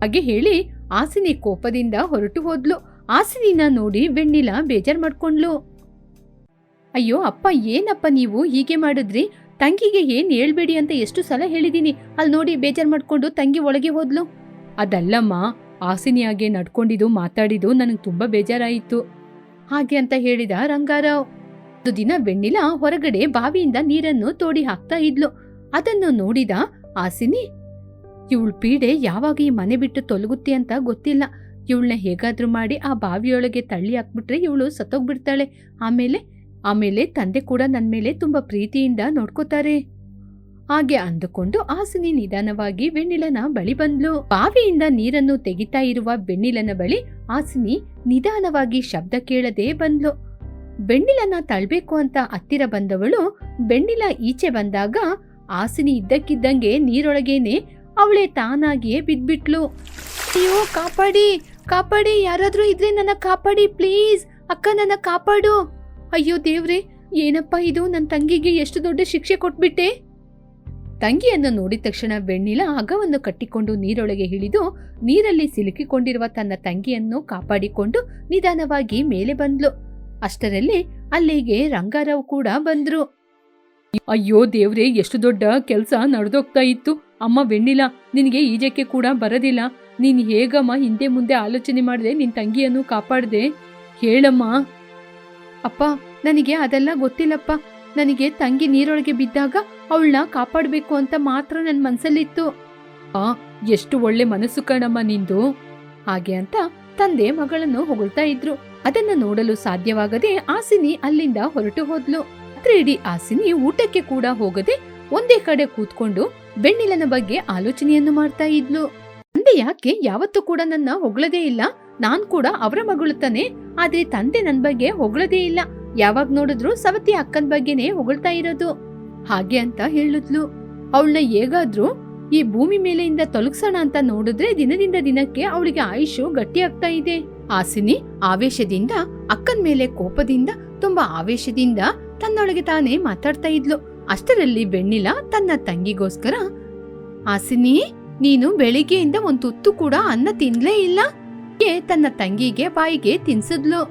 ಹಾಗೆ ಹೇಳಿ ಆಸಿನಿ ಕೋಪದಿಂದ ಹೊರಟು ಹೋದ್ಲು. ಆಸಿನಿನ ನೋಡಿ ಬೆಣ್ಣಿಲ ಬೇಜಾರ್ ಮಾಡ್ಕೊಂಡ್ಲು. ಅಯ್ಯೋ, ಅಪ್ಪ, ಏನಪ್ಪ ನೀವು ಹೀಗೆ ಮಾಡಿದ್ರಿ? ತಂಗಿಗೆ ಏನ್ ಹೇಳ್ಬೇಡಿ ಅಂತ ಎಷ್ಟು ಸಲ ಹೇಳಿದೀನಿ. ಅಲ್ಲಿ ನೋಡಿ ಬೇಜಾರ್ ಮಾಡ್ಕೊಂಡು ತಂಗಿ ಒಳಗೆ ಹೋದ್ಲು. ಅದಲ್ಲಮ್ಮ ಆಸಿನಿಯಾಗೆ ನಡ್ಕೊಂಡಿದ್ದು, ಮಾತಾಡಿದ್ದು ನನಗೆ ತುಂಬಾ ಬೇಜಾರಾಯಿತು. ಹಾಗೆ ಅಂತ ಹೇಳಿದ ರಂಗಾರಾವ್. ಒಂದು ದಿನ ಬೆಣ್ಣಿಲ ಹೊರಗಡೆ ಬಾವಿಯಿಂದ ನೀರನ್ನು ತೋಡಿ ಹಾಕ್ತಾ ಇದ್ಲು. ಅದನ್ನು ನೋಡಿದ ಆಸಿನಿ, ಇವಳ ಪೀಡೆ ಯಾವಾಗ ಈ ಮನೆ ಬಿಟ್ಟು ತೊಲಗುತ್ತೆ ಅಂತ ಗೊತ್ತಿಲ್ಲ. ಇವಳನ್ನ ಹೇಗಾದ್ರೂ ಮಾಡಿ ಆ ಬಾವಿಯೊಳಗೆ ತಳ್ಳಿ ಹಾಕ್ಬಿಟ್ರೆ ಇವಳು ಸತ್ತೋಗ್ಬಿಡ್ತಾಳೆ. ಆಮೇಲೆ ಆಮೇಲೆ ತಂದೆ ಕೂಡ ನನ್ನ ಮೇಲೆ ತುಂಬ ಪ್ರೀತಿಯಿಂದ ನೋಡ್ಕೋತಾರೆ. ಹಾಗೆ ಅಂದುಕೊಂಡು ಆಸಿನಿ ನಿಧಾನವಾಗಿ ಬೆಣ್ಣಿಲನ ಬಳಿ ಬಂದ್ಲು. ಬಾವಿಯಿಂದ ನೀರನ್ನು ತೆಗಿತಾ ಇರುವ ಬೆಣ್ಣಿಲನ ಬಳಿ ಆಸಿನಿ ನಿಧಾನವಾಗಿ ಶಬ್ದ ಕೇಳದೆ ಬಂದ್ಲು. ಬೆಣ್ಣಿಲನ ತಳ್ಬೇಕು ಅಂತ ಹತ್ತಿರ ಬಂದವಳು ಬೆಣ್ಣಿಲ ಈಚೆ ಬಂದಾಗ ಆಸಿನಿ ಇದ್ದಕ್ಕಿದ್ದಂಗೆ ನೀರೊಳಗೇನೆ ಅವಳೆ ತಾನಾಗಿಯೇ ಬಿದ್ಬಿಟ್ಲು. ಅಯ್ಯೋ, ಕಾಪಾಡಿ ಕಾಪಾಡಿ, ಯಾರಾದ್ರೂ ಇದ್ರೆ ನನ್ನ ಕಾಪಾಡಿ, ಪ್ಲೀಸ್. ಅಕ್ಕ, ನನ್ನ ಕಾಪಾಡು. ಅಯ್ಯೋ, ದೇವ್ರೆ, ಏನಪ್ಪ ಇದು? ನನ್ನ ತಂಗಿಗೆ ಎಷ್ಟು ದೊಡ್ಡ ಶಿಕ್ಷೆ ಕೊಟ್ಬಿಟ್ಟೆ? ತಂಗಿಯನ್ನು ನೋಡಿದ ತಕ್ಷಣ ಬೆಣ್ಣಿಲ ಹಗವನ್ನು ಕಟ್ಟಿಕೊಂಡು ನೀರೊಳಗೆ ಇಳಿದು ನೀರಲ್ಲಿ ಸಿಲುಕಿಕೊಂಡಿರುವ ತನ್ನ ತಂಗಿಯನ್ನು ಕಾಪಾಡಿಕೊಂಡು ನಿಧಾನವಾಗಿ ಮೇಲೆ ಬಂದ್ಲು. ಅಷ್ಟರಲ್ಲಿ ಅಲ್ಲಿಗೆ ರಂಗಾರಾವ್ ಕೂಡ ಬಂದ್ರು. ಅಯ್ಯೋ ದೇವ್ರೆ, ಎಷ್ಟು ದೊಡ್ಡ ಕೆಲಸ ನಡೆದೋಗ್ತಾ ಇತ್ತು. ಅಮ್ಮ ವೆಣ್ಣಿಲ್ಲ ನಿನಗೆ ಈಜಕ್ಕೆ ಕೂಡ ಬರೋದಿಲ್ಲ. ನೀನ್ ಹೇಗಮ್ಮ ಹಿಂದೆ ಮುಂದೆ ಆಲೋಚನೆ ಮಾಡಿದೆ, ನಿನ್ ತಂಗಿಯನ್ನು ಕಾಪಾಡ್ದೆ? ಹೇಳಮ್ಮ. ಅಪ್ಪ, ನನಗೆ ಅದೆಲ್ಲ ಗೊತ್ತಿಲ್ಲಪ್ಪ. ನನಗೆ ತಂಗಿ ನೀರೊಳಗೆ ಬಿದ್ದಾಗ ಅವಳನ್ನ ಕಾಪಾಡಬೇಕು ಅಂತ ಮಾತ್ರ ನನ್ನ ಮನಸ್ಸಲ್ಲಿತ್ತು ಆ, ಎಷ್ಟು ಒಳ್ಳೆ ಮನಸ್ಸು ಕಣಮ್ಮ ನಿಂದು. ಹಾಗೆ ಅಂತ ತಂದೆ ಮಗಳನ್ನು ಹೊಗಳ್ತಾ ಇದ್ರು. ಅದನ್ನ ನೋಡಲು ಸಾಧ್ಯವಾಗದೆ ಆಸಿನಿ ಅಲ್ಲಿಂದ ಹೊರಟು ಹೋದ್ಲು. ರಾತ್ರಿ ಇಡೀ ಆಸಿನಿ ಊಟಕ್ಕೆ ಕೂಡ ಹೋಗದೆ ಒಂದೇ ಕಡೆ ಕೂತ್ಕೊಂಡು ಬೆಣ್ಣಿಲನ ಬಗ್ಗೆ ಆಲೋಚನೆಯನ್ನು ಮಾಡ್ತಾ ಇದ್ಲು. ತಂದೆ ಯಾಕೆ ಯಾವತ್ತೂ ಕೂಡ ನನ್ನ ಹೊಗಳದೇ ಇಲ್ಲ? ನಾನ್ ಕೂಡ ಅವರ ಮಗಳು ತಾನೆ. ಆದ್ರೆ ತಂದೆ ನನ್ ಬಗ್ಗೆ ಹೊಗಳದೇ ಇಲ್ಲ. ಯಾವಾಗ ನೋಡಿದ್ರು ಸವತಿ ಅಕ್ಕನ್ ಬಗ್ಗೆನೇ ಹೊಗಳ್ತಾ ಇರೋದು. ಹಾಗೆ ಅಂತ ಹೇಳಿದ್ಲು. ಅವಳನ್ನ ಹೇಗಾದ್ರೂ ಈ ಭೂಮಿ ಮೇಲೆಯಿಂದ ತೊಲಗ್ಸೋಣ ಅಂತ ನೋಡಿದ್ರೆ ದಿನದಿಂದ ದಿನಕ್ಕೆ ಅವಳಿಗೆ ಆಯುಷು ಗಟ್ಟಿಯಾಗ್ತಾ ಇದೆ. ಆಸಿನಿ ಆವೇಶದಿಂದ, ಅಕ್ಕನ್ ಮೇಲೆ ಕೋಪದಿಂದ, ತುಂಬಾ ಆವೇಶದಿಂದ ತನ್ನೊಳಗೆ ತಾನೇ ಮಾತಾಡ್ತಾ ಇದ್ಲು. ಅಷ್ಟರಲ್ಲಿ ಬೆಣ್ಣಿಲ ತನ್ನ ತಂಗಿಗೋಸ್ಕರ ಆಸಿನಿ ನೀನು ಬೆಳಿಗ್ಗೆಯಿಂದ ಒಂದ್ ತುತ್ತು ಕೂಡ ಅನ್ನ ತಿನ್ಲೇ ಇಲ್ಲ. ತನ್ನ ತಂಗಿಗೆ ಬಾಯಿಗೆ ತಿನ್ಸಿದ್ಲು.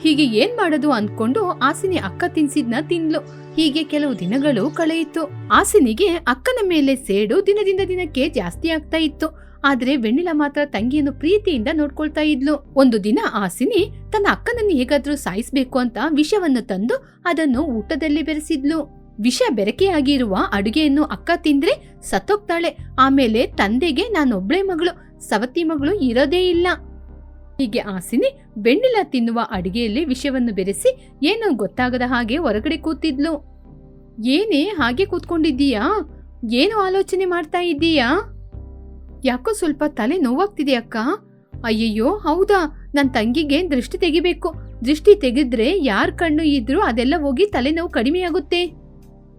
ಹೀಗೆ ಏನ್ ಮಾಡೋದು ಅನ್ಕೊಂಡು ಆಸಿನಿ ಅಕ್ಕ ತಿನ್ಸಿದ್ನ ತಿನ್ಲು. ಹೀಗೆ ಕೆಲವು ದಿನಗಳು ಕಳೆಯಿತು. ಆಸಿನಿಗೆ ಅಕ್ಕನ ಮೇಲೆ ಸೇಡು ದಿನದಿಂದ ದಿನಕ್ಕೆ ಜಾಸ್ತಿ ಆಗ್ತಾ ಇತ್ತು. ಆದ್ರೆ ವೆಣ್ಣಿಲ ಮಾತ್ರ ತಂಗಿಯನ್ನು ಪ್ರೀತಿಯಿಂದ ನೋಡ್ಕೊಳ್ತಾ ಇದ್ಲು. ಒಂದು ದಿನ ಆಸಿನಿ ತನ್ನ ಅಕ್ಕನನ್ನು ಹೇಗಾದ್ರೂ ಸಾಯಿಸಬೇಕು ಅಂತ ವಿಷವನ್ನು ತಂದು ಅದನ್ನು ಊಟದಲ್ಲಿ ಬೆರೆಸಿದ್ಲು. ವಿಷ ಬೆರಕೆಯಾಗಿರುವ ಅಡುಗೆಯನ್ನು ಅಕ್ಕ ತಿಂದ್ರೆ ಸತ್ತೋಗ್ತಾಳೆ. ಆಮೇಲೆ ತಂದೆಗೆ ನಾನೊಬ್ಳೆ ಮಗಳು, ಸವತಿ ಮಗಳು ಇರೋದೇ ಇಲ್ಲ. ಹೀಗೆ ಆಸಿನಿ ಬೆಣ್ಣಿಲ ತಿನ್ನುವ ಅಡಿಗೆಯಲ್ಲಿ ವಿಷವನ್ನು ಬೆರೆಸಿ ಏನೋ ಗೊತ್ತಾಗದ ಹಾಗೆ ಹೊರಗಡೆ ಕೂತಿದ್ಲು. ಏನೇ ಹಾಗೆ ಕೂತ್ಕೊಂಡಿದ್ದೀಯಾ? ಏನು ಆಲೋಚನೆ ಮಾಡ್ತಾ ಇದ್ದೀಯಾ? ಯಾಕೋ ಸ್ವಲ್ಪ ತಲೆ ನೋವಾಗ್ತಿದೆ ಅಕ್ಕ? ಅಯ್ಯಯ್ಯೋ, ಹೌದಾ? ನನ್ ತಂಗಿಗೆ ದೃಷ್ಟಿ ತೆಗಿಬೇಕು. ದೃಷ್ಟಿ ತೆಗೆದ್ರೆ ಯಾರ್ ಕಣ್ಣು ಇದ್ರೂ ಅದೆಲ್ಲ ಹೋಗಿ ತಲೆನೋವು ಕಡಿಮೆಯಾಗುತ್ತೆ.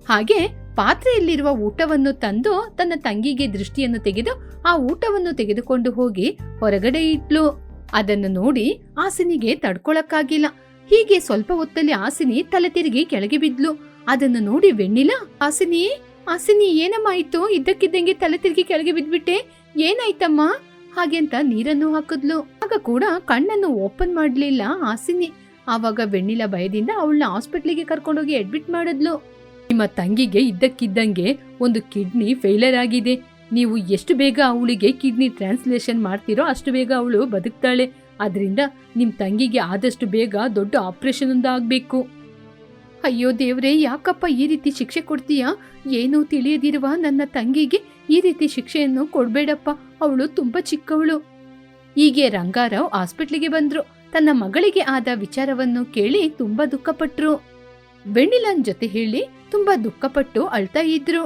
ಹಾಗೆ ಪಾತ್ರೆಯಲ್ಲಿರುವ ಊಟವನ್ನು ತಂದು ತನ್ನ ತಂಗಿಗೆ ದೃಷ್ಟಿಯನ್ನು ತೆಗೆದು ಆ ಊಟವನ್ನು ತೆಗೆದುಕೊಂಡು ಹೋಗಿ ಹೊರಗಡೆ ಇಟ್ಲು. ಅದನ್ನು ನೋಡಿ ಆಸಿನಿಗೆ ತಡ್ಕೊಳಕ್ಕಾಗಿಲ್ಲ. ಹೀಗೆ ಸ್ವಲ್ಪ ಹೊತ್ತಲ್ಲಿ ಆಸಿನಿ ತಲೆ ತಿರುಗಿ ಕೆಳಗೆ ಬಿದ್ಲು. ಅದನ್ನು ನೋಡಿ, ವೆಣ್ಣಿಲ ಆಸಿನಿ ಆಸಿನಿ ಏನಮ್ಮ ಆಯ್ತು? ಇದ್ದಕ್ಕಿದ್ದಂಗೆ ತಲೆ ತಿರುಗಿ ಕೆಳಗೆ ಬಿದ್ಬಿಟ್ಟೆ? ಏನಾಯ್ತಮ್ಮ? ಹಾಗೆಂತ ನೀರನ್ನು ಹಾಕಿದ್ಲು. ಆಗ ಕೂಡ ಕಣ್ಣನ್ನು ಓಪನ್ ಮಾಡಲಿಲ್ಲ ಹಾಸಿನಿ. ಆವಾಗ ವೆಣ್ಣಿಲ ಭಯದಿಂದ ಅವಳನ್ನ ಹಾಸ್ಪಿಟ್ಲಿಗೆ ಕರ್ಕೊಂಡೋಗಿ ಅಡ್ಮಿಟ್ ಮಾಡಿದ್ಲು. ನಿಮ್ಮ ತಂಗಿಗೆ ಇದ್ದಕ್ಕಿದ್ದಂಗೆ ಒಂದು ಕಿಡ್ನಿ ಫೇಲರ್ ಆಗಿದೆ. ನೀವು ಎಷ್ಟು ಬೇಗ ಅವಳಿಗೆ ಕಿಡ್ನಿ ಟ್ರಾನ್ಸ್ಲೇಷನ್ ಮಾಡ್ತೀರೋ ಅಷ್ಟು ಬೇಗ ಅವಳು ಬದುಕ್ತಾಳೆ. ಅದರಿಂದ ನಿಮ್ಮ ತಂಗಿಗೆ ಆದಷ್ಟು ಬೇಗ ದೊಡ್ಡ ಆಪರೇಷನ್ ಒಂದು ಆಗ್ಬೇಕು ಅಯ್ಯೋ ದೇವ್ರೆ, ಯಾಕಪ್ಪ ಈ ರೀತಿ ಶಿಕ್ಷೆ ಕೊಡ್ತೀಯಾ? ಏನೂ ತಿಳಿಯದಿರುವ ನನ್ನ ತಂಗಿಗೆ ಈ ರೀತಿ ಶಿಕ್ಷೆಯನ್ನು ಕೊಡ್ಬೇಡಪ್ಪ. ಅವಳು ತುಂಬಾ ಚಿಕ್ಕವಳು. ಹೀಗೆ ರಂಗಾರಾವ್ ಹಾಸ್ಪಿಟ್ಲಿಗೆ ಬಂದ್ರು. ತನ್ನ ಮಗಳಿಗೆ ಆದ ವಿಚಾರವನ್ನು ಕೇಳಿ ತುಂಬಾ ದುಃಖಪಟ್ರು. ಬೆಣ್ಣಿಲನ್ ಜೊತೆ ಹೇಳಿ ತುಂಬಾ ದುಃಖಪಟ್ಟು ಅಳ್ತಾ ಇದ್ರು.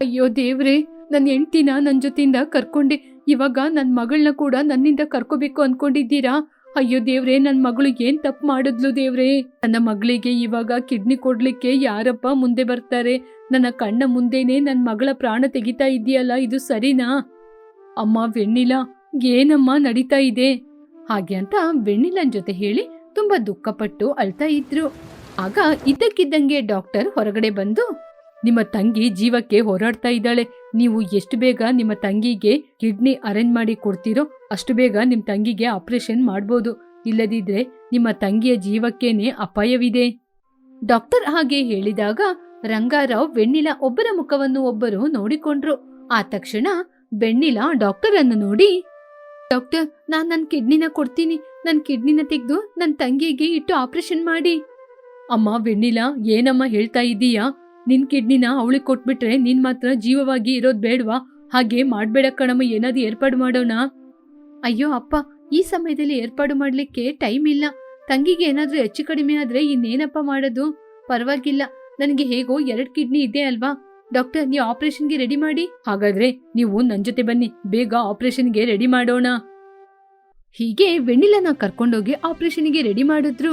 ಅಯ್ಯೋ ದೇವ್ರೆ ನನ್ನ ಹೆಂಡ್ತಿನ ನನ್ನ ಜೊತೆಯಿಂದ ಕರ್ಕೊಂಡೆ. ಇವಾಗ ನನ್ನ ಮಗಳನ್ನ ಕೂಡ ನನ್ನಿಂದ ಕರ್ಕೋಬೇಕು ಅನ್ಕೊಂಡಿದ್ದೀರಾ? ಅಯ್ಯೋ ದೇವ್ರೆ ನನ್ನ ಮಗಳು ಏನ್ ತಪ್ಪು ಮಾಡಿದ್ಲು ದೇವ್ರೆ? ನನ್ನ ಮಗಳಿಗೆ ಇವಾಗ ಕಿಡ್ನಿ ಕೊಡ್ಲಿಕ್ಕೆ ಯಾರಪ್ಪ ಮುಂದೆ ಬರ್ತಾರೆ? ನನ್ನ ಕಣ್ಣ ಮುಂದೇನೆ ನನ್ನ ಮಗಳ ಪ್ರಾಣ ತೆಗಿತಾ ಇದೆಯಲ್ಲ, ಇದು ಸರಿನಾ? ಅಮ್ಮ, ವೆಣ್ಣಿಲ, ಏನಮ್ಮ ನಡೀತಾ ಇದೆ? ಹಾಗೆ ಅಂತ ವೆಣ್ಣಿಲನ್ ಜೊತೆ ಹೇಳಿ ತುಂಬಾ ದುಃಖಪಟ್ಟು ಅಳ್ತಾ ಇದ್ರು. ಆಗ ಇದ್ದಕ್ಕಿದ್ದಂಗೆ ಡಾಕ್ಟರ್ ಹೊರಗಡೆ ಬಂದು ನಿಮ್ಮ ತಂಗಿ ಜೀವಕ್ಕೆ ಹೋರಾಡ್ತಾ ಇದ್ದಾಳೆ. ನೀವು ಎಷ್ಟು ಬೇಗ ನಿಮ್ಮ ತಂಗಿಗೆ ಕಿಡ್ನಿ ಅರೇಂಜ್ ಮಾಡಿ ಕೊಡ್ತೀರೋ ಅಷ್ಟು ಬೇಗ ನಿಮ್ಮ ತಂಗಿಗೆ ಆಪರೇಷನ್ ಮಾಡ್ಬೋದು. ಇಲ್ಲದಿದ್ರೆ ನಿಮ್ಮ ತಂಗಿಯ ಜೀವಕ್ಕೇನೆ ಅಪಾಯವಿದೆ. ಡಾಕ್ಟರ್ ಹಾಗೆ ಹೇಳಿದಾಗ ರಂಗಾರಾವ್ ಬೆಣ್ಣಿಲ ಒಬ್ಬರ ಮುಖವನ್ನು ಒಬ್ಬರು ನೋಡಿಕೊಂಡ್ರು. ಆ ತಕ್ಷಣ ಬೆಣ್ಣಿಲ ಡಾಕ್ಟರ್ ಅನ್ನು ನೋಡಿ, ಡಾಕ್ಟರ್, ನಾನ್ ನನ್ನ ಕಿಡ್ನಿನ ಕೊಡ್ತೀನಿ. ನನ್ನ ಕಿಡ್ನಿನ ತೆಗೆದು ನನ್ನ ತಂಗಿಗೆ ಇಟ್ಟು ಆಪರೇಷನ್ ಮಾಡಿ. ಅಮ್ಮ, ವೆಣ್ಣಿಲ, ಏನಮ್ಮ ಹೇಳ್ತಾ ಇದ್ದೀಯಾ ನಿನ್ ಕಿಡ್ನಿನ ಅವಳಿಗೆ ಕೊಟ್ಬಿಟ್ರೆ ನಿನ್ ಮಾತ್ರ ಜೀವವಾಗಿ ಇರೋದ್ ಬೇಡ್ವಾ? ಹಾಗೆ ಮಾಡ್ಬೇಡ ಕಣಮ್ಮ, ಏನಾದ್ರು ಏರ್ಪಾಡು ಮಾಡೋಣ ಅಯ್ಯೋ ಅಪ್ಪ, ಈ ಸಮಯದಲ್ಲಿ ಏರ್ಪಾಡು ಮಾಡ್ಲಿಕ್ಕೆ ಟೈಮ್ ಇಲ್ಲ. ತಂಗಿಗೆ ಏನಾದ್ರೂ ಹೆಚ್ಚು ಕಡಿಮೆ ಆದ್ರೆ ಇನ್ನೇನಪ್ಪ ಮಾಡೋದು? ಪರವಾಗಿಲ್ಲ, ನನಗೆ ಹೇಗೋ ಎರಡ್ ಕಿಡ್ನಿ ಇದೆ ಅಲ್ವಾ? ಡಾಕ್ಟರ್, ನೀವು ಆಪರೇಷನ್ಗೆ ರೆಡಿ ಮಾಡಿ? ಹಾಗಾದ್ರೆ ನೀವು ನನ್ ಜೊತೆ ಬನ್ನಿ, ಬೇಗ ಆಪರೇಷನ್ಗೆ ರೆಡಿ ಮಾಡೋಣ. ಹೀಗೆ ವೆಣ್ಣಿಲನ ಕರ್ಕೊಂಡೋಗಿ ಆಪರೇಷನ್ಗೆ ರೆಡಿ ಮಾಡಿದ್ರು.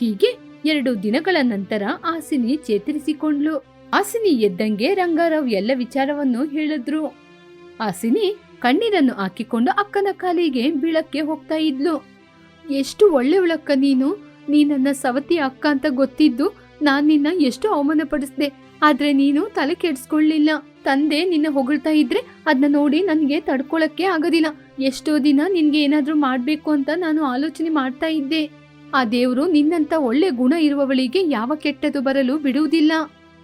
ಹೀಗೆ ಎರಡು ದಿನಗಳ ನಂತರ ಆಸಿನಿ ಚೇತರಿಸಿಕೊಂಡ್ಲು. ಆಸಿನಿ ಎದ್ದಂಗೆ ರಂಗಾರಾವ್ ಎಲ್ಲ ವಿಚಾರವನ್ನು ಹೇಳಿದ್ರು. ಆಸಿನಿ ಕಣ್ಣೀರನ್ನು ಹಾಕಿಕೊಂಡು ಅಕ್ಕನ ಕಾಲಿಗೆ ಬೀಳಕ್ಕೆ ಹೋಗ್ತಾ ಇದ್ಲು. ಎಷ್ಟು ಒಳ್ಳೆಯವಳಕ್ಕ ನೀನು. ನೀ ನನ್ನ ಸವತಿ ಅಕ್ಕ ಅಂತ ಗೊತ್ತಿದ್ದು ನಾನು ನಿನ್ನ ಎಷ್ಟು ಅವಮಾನ ಪಡಿಸ್ದೆ ಆದ್ರೆ ನೀನು ತಲೆ ಕೆಡ್ಸ್ಕೊಳ್ಳಿಲ್ಲ. ತಂದೆ ನಿನ್ನ ಹೊಗಳ್ತಾ ಇದ್ರೆ ಅದನ್ನ ನೋಡಿ ನನಗೆ ತಡ್ಕೊಳಕ್ಕೆ ಆಗೋದಿಲ್ಲ. ಎಷ್ಟೋ ದಿನ ನಿನ್ಗೆ ಏನಾದ್ರೂ ಮಾಡ್ಬೇಕು ಅಂತ ನಾನು ಆಲೋಚನೆ ಮಾಡ್ತಾ ಇದ್ದೆ. ಆ ದೇವರು ನಿನ್ನಂತ ಒಳ್ಳೆ ಗುಣ ಇರುವವಳಿಗೆ ಯಾವ ಕೆಟ್ಟದು ಬರಲು ಬಿಡುವುದಿಲ್ಲ.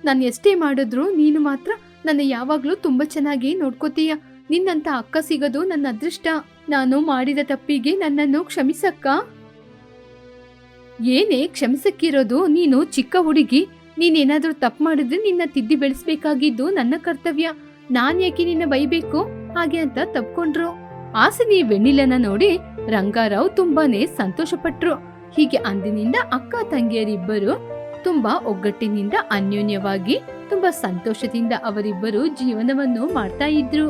ನಾನು ಎಷ್ಟೇ ಮಾಡಿದ್ರು ನೀನು ಮಾತ್ರ ನನ್ನ ಯಾವಾಗ್ಲೂ ತುಂಬಾ ಚೆನ್ನಾಗಿ ನೋಡ್ಕೋತೀಯ. ನಿನ್ನಂತ ಅಕ್ಕ ಸಿಗದು ನನ್ನ ಅದೃಷ್ಟ. ನಾನು ಮಾಡಿದ ತಪ್ಪಿಗೆ ನನ್ನನ್ನು ಕ್ಷಮಿಸಕ್ಕ? ಏನೇ ಕ್ಷಮಿಸಕ್ಕಿರೋದು, ನೀನು ಚಿಕ್ಕ ಹುಡುಗಿ. ನೀನೇನಾದ್ರೂ ತಪ್ಪು ಮಾಡಿದ್ರೆ ನಿನ್ನ ತಿದ್ದಿ ಬೆಳೆಸಬೇಕಾಗಿದ್ದು ನನ್ನ ಕರ್ತವ್ಯ. ನಾನ್ ಯಾಕೆ ನಿನ್ನ ಬೈಬೇಕು? ಹಾಗೆ ಅಂತ ತಪ್ಕೊಂಡ್ರು. ಆಸನಿ ವೆಣ್ಣಿಲನ ನೋಡಿ ರಂಗಾರಾವ್ ತುಂಬಾನೇ ಸಂತೋಷಪಟ್ರು. ಹೀಗೆ ಅಂದಿನಿಂದ ಅಕ್ಕ ತಂಗಿಯರಿಬ್ಬರು ತುಂಬಾ ಒಗ್ಗಟ್ಟಿನಿಂದ ಅನ್ಯೋನ್ಯವಾಗಿ ತುಂಬಾ ಸಂತೋಷದಿಂದ ಅವರಿಬ್ಬರು ಜೀವನವನ್ನು ಮಾಡ್ತಾ ಇದ್ರು.